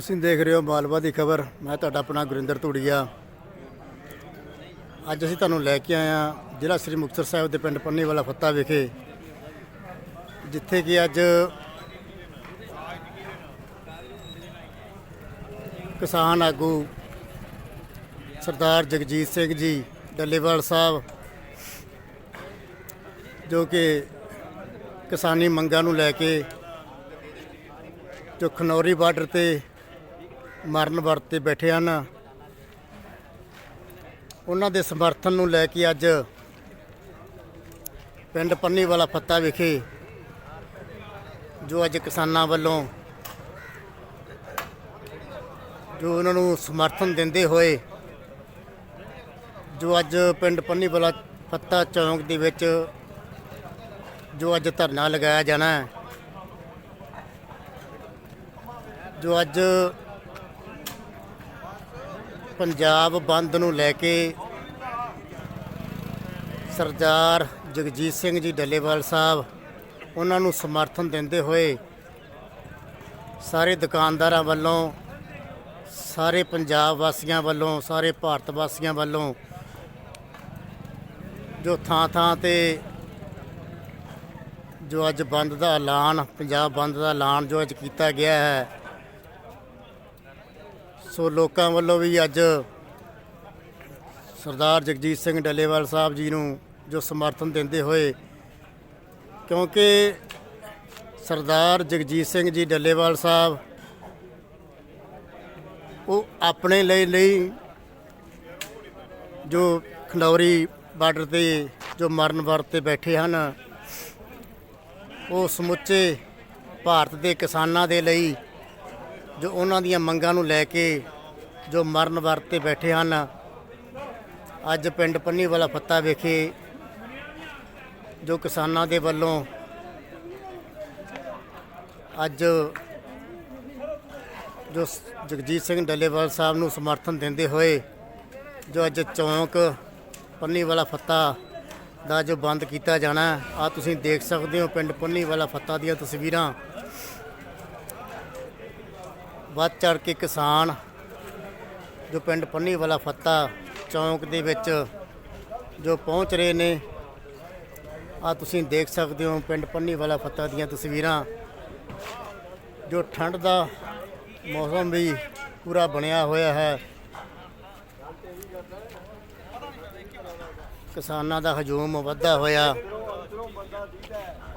ਤੁਸੀਂ ਦੇਖ ਰਹੇ ਹੋ ਮਾਲਵਾ ਦੀ ਖਬਰ। ਮੈਂ ਤੁਹਾਡਾ ਆਪਣਾ ਗੁਰਿੰਦਰ ਧੂੜੀਆ। ਅੱਜ ਅਸੀਂ ਤੁਹਾਨੂੰ ਲੈ ਕੇ ਆਏ ਹਾਂ ਜ਼ਿਲ੍ਹਾ ਸ੍ਰੀ ਮੁਕਤਸਰ ਸਾਹਿਬ ਦੇ ਪਿੰਡ ਪੰਨੀਵਾਲਾ ਫੱਤਾ ਵਿਖੇ, ਜਿੱਥੇ ਕਿ ਅੱਜ ਕਿਸਾਨ ਆਗੂ ਸਰਦਾਰ ਜਗਜੀਤ ਸਿੰਘ ਜੀ ਡੱਲੇਵਾਲ ਸਾਹਿਬ, ਜੋ ਕਿ ਕਿਸਾਨੀ ਮੰਗਾਂ ਨੂੰ ਲੈ ਕੇ ਜੋ ਖਨੌਰੀ ਬਾਰਡਰ ਤੇ ਮਰਨ ਵਰਤ ਤੇ ਬੈਠੇ ਹਨ। ਉਹਨਾਂ ਦੇ ਸਮਰਥਨ ਨੂੰ ਲੈ ਕੇ ਅੱਜ ਪਿੰਡ ਪੰਨੀਵਾਲਾ ਫੱਤਾ ਵਿਖੇ ਜੋ ਅੱਜ ਕਿਸਾਨਾਂ ਵੱਲੋਂ ਜੋ ਉਹਨਾਂ ਨੂੰ ਸਮਰਥਨ ਦਿੰਦੇ ਹੋਏ ਜੋ ਅੱਜ ਪਿੰਡ ਪੰਨੀਵਾਲਾ ਫੱਤਾ ਚੌਂਕ ਦੇ ਵਿੱਚ ਜੋ ਅੱਜ ਧਰਨਾ ਲਗਾਇਆ ਜਾਣਾ ਹੈ। ਜੋ ਅੱਜ ਪੰਜਾਬ ਬੰਦ ਨੂੰ ਲੈ ਕੇ ਸਰਦਾਰ ਜਗਜੀਤ ਸਿੰਘ ਜੀ ਡੱਲੇਵਾਲ ਸਾਹਿਬ ਉਹਨਾਂ ਨੂੰ ਸਮਰਥਨ ਦਿੰਦੇ ਹੋਏ ਸਾਰੇ ਦੁਕਾਨਦਾਰਾਂ ਵੱਲੋਂ, ਸਾਰੇ ਪੰਜਾਬ ਵਾਸੀਆਂ ਵੱਲੋਂ, ਸਾਰੇ ਭਾਰਤ ਵਾਸੀਆਂ ਵੱਲੋਂ ਜੋ ਥਾਂ ਥਾਂ ਤੇ ਜੋ ਅੱਜ ਬੰਦ ਦਾ ਐਲਾਨ, ਪੰਜਾਬ ਬੰਦ ਦਾ ਐਲਾਨ ਜੋ ਅੱਜ ਕੀਤਾ ਗਿਆ ਹੈ ਸੋ ਲੋਕਾਂ ਵੱਲੋਂ ਵੀ ਅੱਜ ਸਰਦਾਰ ਜਗਜੀਤ ਸਿੰਘ ਡੱਲੇਵਾਲ ਸਾਹਿਬ ਜੀ ਨੂੰ ਜੋ ਸਮਰਥਨ ਦਿੰਦੇ ਹੋਏ, ਕਿਉਂਕਿ ਸਰਦਾਰ ਜਗਜੀਤ ਸਿੰਘ ਜੀ ਡੱਲੇਵਾਲ ਸਾਹਿਬ ਉਹ ਆਪਣੇ ਲਈ ਲਈ ਜੋ ਖੰਡੌਰੀ ਬਾਰਡਰ ਤੇ ਜੋ ਮਰਨ ਵਰਤ ਤੇ ਬੈਠੇ ਹਨ, ਉਹ ਸਮੁੱਚੇ ਭਾਰਤ ਦੇ ਕਿਸਾਨਾਂ ਦੇ ਲਈ ਜੋ ਉਹਨਾਂ ਦੀਆਂ ਮੰਗਾਂ ਨੂੰ ਲੈ ਕੇ ਜੋ ਮਰਨ ਵਰਤ ਤੇ ਬੈਠੇ ਹਨ, ਅੱਜ ਪਿੰਡ ਪੰਨੀਵਾਲਾ ਫੱਤਾ ਵਿਖੇ ਜੋ ਕਿਸਾਨਾਂ ਦੇ ਵੱਲੋਂ ਅੱਜ ਜੋ ਜਗਜੀਤ ਸਿੰਘ ਡੱਲੇਵਾਲ ਸਾਹਿਬ ਨੂੰ ਸਮਰਥਨ ਦਿੰਦੇ ਹੋਏ ਜੋ ਅੱਜ ਚੌਂਕ ਪੰਨੀਵਾਲਾ ਫੱਤਾ ਦਾ ਜੋ ਬੰਦ ਕੀਤਾ ਜਾਣਾ ਆ ਤੁਸੀਂ ਦੇਖ ਸਕਦੇ ਹੋ ਪਿੰਡ ਪੰਨੀਵਾਲਾ ਫੱਤਾ ਦੀਆਂ ਤਸਵੀਰਾਂ। ਵੱਧ ਚੜ ਕੇ ਕਿਸਾਨ ਜੋ ਪਿੰਡ ਪੰਨੀ ਵਾਲਾ ਫੱਤਾ ਚੌਂਕ ਦੇ ਵਿੱਚ ਜੋ ਪਹੁੰਚ ਰਹੇ ਨੇ ਆ ਤੁਸੀਂ ਦੇਖ ਸਕਦੇ ਹੋ ਪਿੰਡ ਪੰਨੀ ਵਾਲਾ ਫੱਤਾ ਦੀਆਂ ਤਸਵੀਰਾਂ। ਜੋ ਠੰਡ ਦਾ ਮੌਸਮ ਵੀ ਪੂਰਾ ਬਣਿਆ ਹੋਇਆ ਹੈ। ਕਿਸਾਨਾਂ ਦਾ ਹਜੂਮ ਵਧਦਾ ਹੋਇਆ।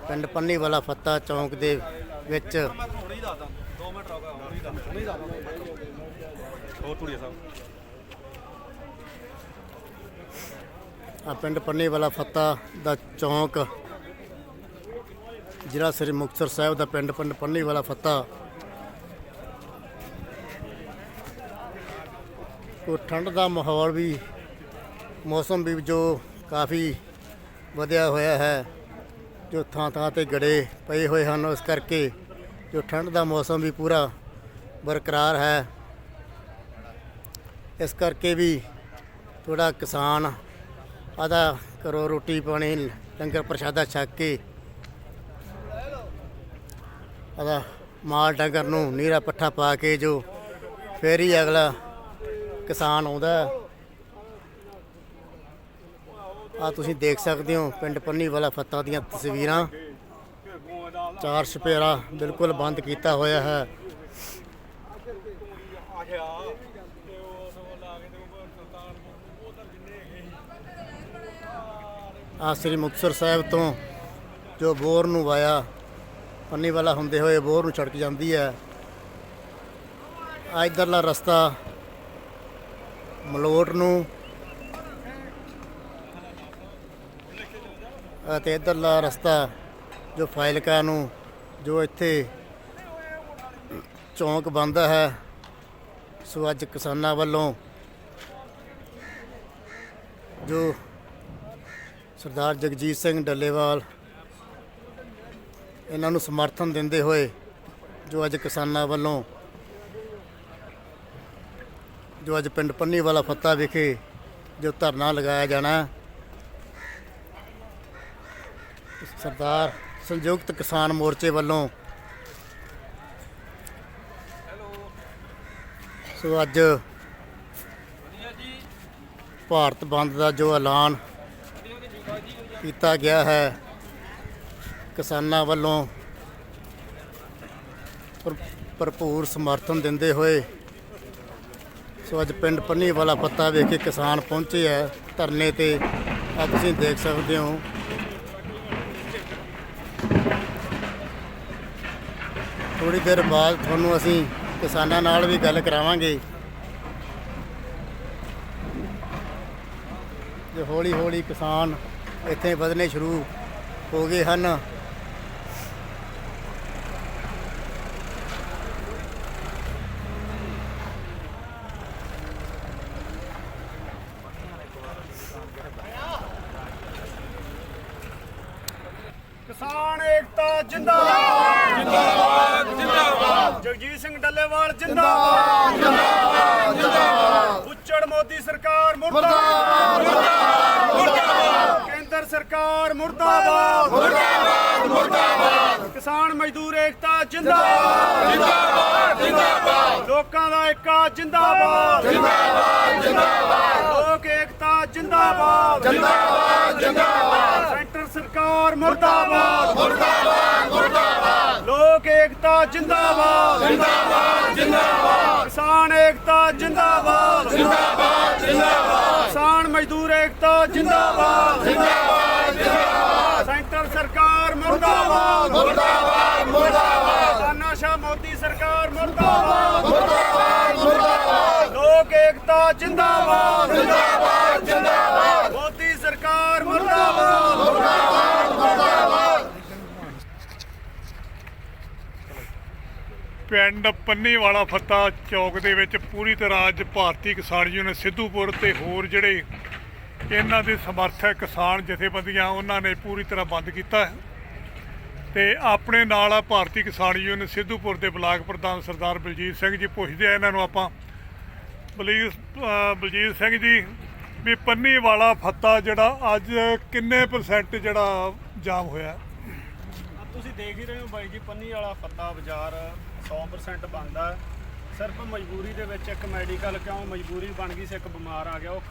ਪਿੰਡ ਪੰਨੀ ਵਾਲਾ ਫੱਤਾ ਚੌਂਕ ਦੇ ਵਿੱਚ ਹੋਰ ਟੂੜੀਆ ਸਾਹਿਬ। ਆ ਪਿੰਡ ਪੰਨੀਵਾਲਾ ਫੱਤਾ ਦਾ ਚੌਂਕ, ਜ਼ਿਲ੍ਹਾ ਸ੍ਰੀ ਮੁਕਤਸਰ ਸਾਹਿਬ ਦਾ ਪਿੰਡ ਪਿੰਡ ਪੰਨੀਵਾਲਾ ਫੱਤਾ। ਉਹ ਠੰਡ ਦਾ ਮਾਹੌਲ ਵੀ, ਮੌਸਮ ਵੀ ਜੋ ਕਾਫੀ ਵਧਿਆ ਹੋਇਆ ਹੈ, ਜੋ ਥਾਂ ਥਾਂ ਤੇ ਗੜੇ ਪਏ ਹੋਏ ਹਨ, ਉਸ ਕਰਕੇ ਜੋ ਠੰਡ ਦਾ ਮੌਸਮ ਵੀ ਪੂਰਾ ਬਰਕਰਾਰ ਹੈ। ਇਸ ਕਰਕੇ ਵੀ ਥੋੜਾ ਕਿਸਾਨ ਆਦਾ ਕਰੋ ਰੋਟੀ ਪਾਣੀ, ਲੰਗਰ ਪ੍ਰਸ਼ਾਦਾ ਛਕ ਕੇ ਆਦਾ ਮਾਲ ਡੰਗਰ ਨੂੰ ਨੀਰਾ ਪੱਠਾ ਪਾ ਕੇ ਜੋ ਫੇਰ ਹੀ ਅਗਲਾ ਕਿਸਾਨ ਆਉਂਦਾ। ਆ ਤੁਸੀਂ ਦੇਖ ਸਕਦੇ ਹੋ ਪਿੰਡ ਪੰਨੀ ਵਾਲਾ ਫੱਤਾ ਦੀਆਂ ਤਸਵੀਰਾਂ। ਚਾਰ ਛਪੇਰਾ ਬਿਲਕੁਲ ਬੰਦ ਕੀਤਾ ਹੋਇਆ ਹੈ। ਆ ਸ੍ਰੀ ਮੁਕਤਸਰ ਸਾਹਿਬ ਤੋਂ ਜੋ ਬੋਰ ਨੂੰ ਵਾਇਆ, ਪੰਨੀ ਵਾਲਾ ਹੁੰਦੇ ਹੋਏ ਬੋਰ ਨੂੰ ਛੜਕ ਜਾਂਦੀ ਹੈ। ਆ ਇਧਰਲਾ ਰਸਤਾ ਮਲੋਟ ਨੂੰ ਅਤੇ ਇਧਰਲਾ ਰਸਤਾ ਜੋ ਫਾਇਲਕਾ ਨੂੰ ਜੋ ਇੱਥੇ ਚੌਂਕ ਬੰਦਾ ਹੈ, ਸੋ ਅੱਜ ਕਿਸਾਨਾਂ ਵੱਲੋਂ ਜੋ ਸਰਦਾਰ ਜਗਜੀਤ ਸਿੰਘ ਡੱਲੇਵਾਲ ਇਹਨਾਂ ਨੂੰ ਸਮਰਥਨ ਦਿੰਦੇ ਹੋਏ ਜੋ ਅੱਜ ਕਿਸਾਨਾਂ ਵੱਲੋਂ ਜੋ ਅੱਜ ਪਿੰਡ ਪੰਨੀਵਾਲਾ ਫੱਤਾ ਵਿਖੇ ਜੋ ਧਰਨਾ ਲਗਾਇਆ ਜਾਣਾ ਸਰਦਾਰ ਸੰਯੁਕਤ ਕਿਸਾਨ ਮੋਰਚੇ ਵੱਲੋਂ। ਸੋ ਅੱਜ ਭਾਰਤ ਬੰਦ ਦਾ ਜੋ ਐਲਾਨ ਕੀਤਾ ਗਿਆ ਹੈ, ਕਿਸਾਨਾਂ ਵੱਲੋਂ ਭਰ- ਭਰਪੂਰ ਸਮਰਥਨ ਦਿੰਦੇ ਹੋਏ, ਸੋ ਅੱਜ ਪਿੰਡ ਪੰਨੀ ਵਾਲਾ ਪੱਤਾ ਵੇਖ ਕੇ ਕਿਸਾਨ ਪਹੁੰਚੇ ਹੈ। ਧਰਨੇ ਤੇ ਆ ਤੁਸੀਂ ਦੇਖ ਸਕਦੇ ਹੋ। ਥੋੜੀ ਦੇਰ ਬਾਅਦ ਤੁਹਾਨੂੰ ਅਸੀਂ ਕਿਸਾਨਾਂ ਨਾਲ ਵੀ ਗੱਲ ਕਰਾਵਾਂਗੇ। ਜੋ ਹੌਲੀ ਹੌਲੀ ਕਿਸਾਨ ਇੱਥੇ ਵਧਣੇ ਸ਼ੁਰੂ ਹੋ ਗਏ ਹਨ ਕਿਸਾਨ ਏਕਤਾ ਜਿੰਦਾਬਾਦ ਜਿੰਦਾਬਾਦ ਜਿੰਦਾਬਾਦ ਜਗਜੀਤ ਸਿੰਘ ਡੱਲੇਵਾਲ ਜਿੰਦਾਬਾਦ ਜਿੰਦਾਬਾਦ ਜਿੰਦਾਬਾਦ ਉੱਚੜ ਮੋਦੀ ਸਰਕਾਰ ਮੁਰਦਾਬਾਦ ਮੁਰਦਾਬਾਦ ਕੇਂਦਰ ਸਰਕਾਰ ਮੁਰਦਾਬਾਦ ਮੁਰਦਾਬਾਦ ਮੁਰਦਾਬਾਦ ਕਿਸਾਨ ਮਜ਼ਦੂਰ ਏਕਤਾ ਜਿੰਦਾਬਾਦ ਜਿੰਦਾਬਾਦ ਜਿੰਦਾਬਾਦ ਲੋਕਾਂ ਦਾ ਏਕਾ ਜਿੰਦਾਬਾਦ। ਜਿੰਦਾਬਾਦ ਜਿੰਦਾਬਾਦ ਲੋਕ ਏਕਤਾ ਜਿੰਦਾਬਾਦ। ਜਿੰਦਾਬਾਦ ਜਿੰਦਾਬਾਦ ਸੈਂਟਰ ਸਰਕਾਰ ਮੁਰਦਾਬਾਦ। ਮੁਰਦਾਬਾਦ ਮੁਰਦਾਬਾਦ ਲੋਕ ਏਕਤਾ ਜਿੰਦਾਬਾਦ। ਜਿੰਦਾਬਾਦ ਜਿੰਦਾਬਾਦ ਕਿਸਾਨ ਏਕਤਾ ਜਿੰਦਾਬਾਦ। ਜਿੰਦਾਬਾਦ ਜਿੰਦਾਬਾਦ ਕਿਸਾਨ ਮਜ਼ਦੂਰ ਏਕਤਾ ਜਿੰਦਾਬਾਦ ਜਿੰਦਾਬਾਦ ਜਿੰਦਾਬਾਦ। ਸੈਂਟਰ ਸਰਕਾਰ ਮੁਰਦਾਬਾਦ। ਮੁਰਦਾਬਾਦ ਮੁਰਦਾਬਾਦ। ਤਾਨਾਸ਼ਾਹ ਮੋਦੀ ਸਰਕਾਰ ਮੁਰਦਾਬਾਦ। ਮੁਰਦਾਬਾਦ ਮੁਰਦਾਬਾਦ ਲੋਕ ਏਕਤਾ ਜਿੰਦਾਬਾਦ। ਜਿੰਦਾਬਾਦ ਜਿੰਦਾਬਾਦ। ਮੋਦੀ ਸਰਕਾਰ ਮੁਰਦਾਬਾਦ। ਪਿੰਡ ਪੰਨੀਵਾਲਾ ਫੱਤਾ ਚੌਕ ਦੇ ਵਿੱਚ ਪੂਰੀ ਤਰ੍ਹਾਂ ਅੱਜ ਭਾਰਤੀ ਕਿਸਾਨ ਯੂਨੀਅਨ ਸਿੱਧੂਪੁਰ ਤੇ ਹੋਰ ਜਿਹੜੇ ਇਹਨਾਂ ਦੇ ਸਮਰਥਕ ਕਿਸਾਨ ਜਥੇਬੰਦੀਆਂ ਉਹਨਾਂ ਨੇ ਪੂਰੀ ਤਰ੍ਹਾਂ ਬੰਦ ਕੀਤਾ ਹੈ। ਤੇ ਆਪਣੇ ਨਾਲ ਆ ਭਾਰਤੀ ਕਿਸਾਨ ਯੂਨੀਅਨ ਸਿੱਧੂਪੁਰ ਦੇ ਬਲਾਕ ਪ੍ਰਧਾਨ ਸਰਦਾਰ ਬਲਜੀਤ ਸਿੰਘ ਜੀ ਪੁੱਛਦੇ ਆ ਇਹਨਾਂ ਨੂੰ ਆਪਾਂ। ਬਲਜੀਤ ਬਲਜੀਤ ਸਿੰਘ ਜੀ, ਵੀ ਪੰਨੀ ਵਾਲਾ ਫੱਤਾ ਜਿਹੜਾ ਅੱਜ ਕਿੰਨੇ ਪਰਸੈਂਟ ਜਿਹੜਾ ਜਾਮ ਹੋਇਆ? ਤੁਸੀਂ ਦੇਖ ਹੀ ਰਹੇ ਹੋ ਬਾਈ ਜੀ, ਪੰਨੀ ਵਾਲਾ ਫੱਤਾ ਬਾਜ਼ਾਰ 100% ਬੰਦ ਆ ਸਿਰਫ ਮਜਬੂਰੀ ਦੇ ਵਿੱਚ ਇੱਕ ਮੈਡੀਕਲ ਕਿਉਂ ਮਜਬੂਰੀ ਬਣ ਗਈ ਸੀ, ਇੱਕ ਬਿਮਾਰ ਆ ਗਿਆ, ਉਹ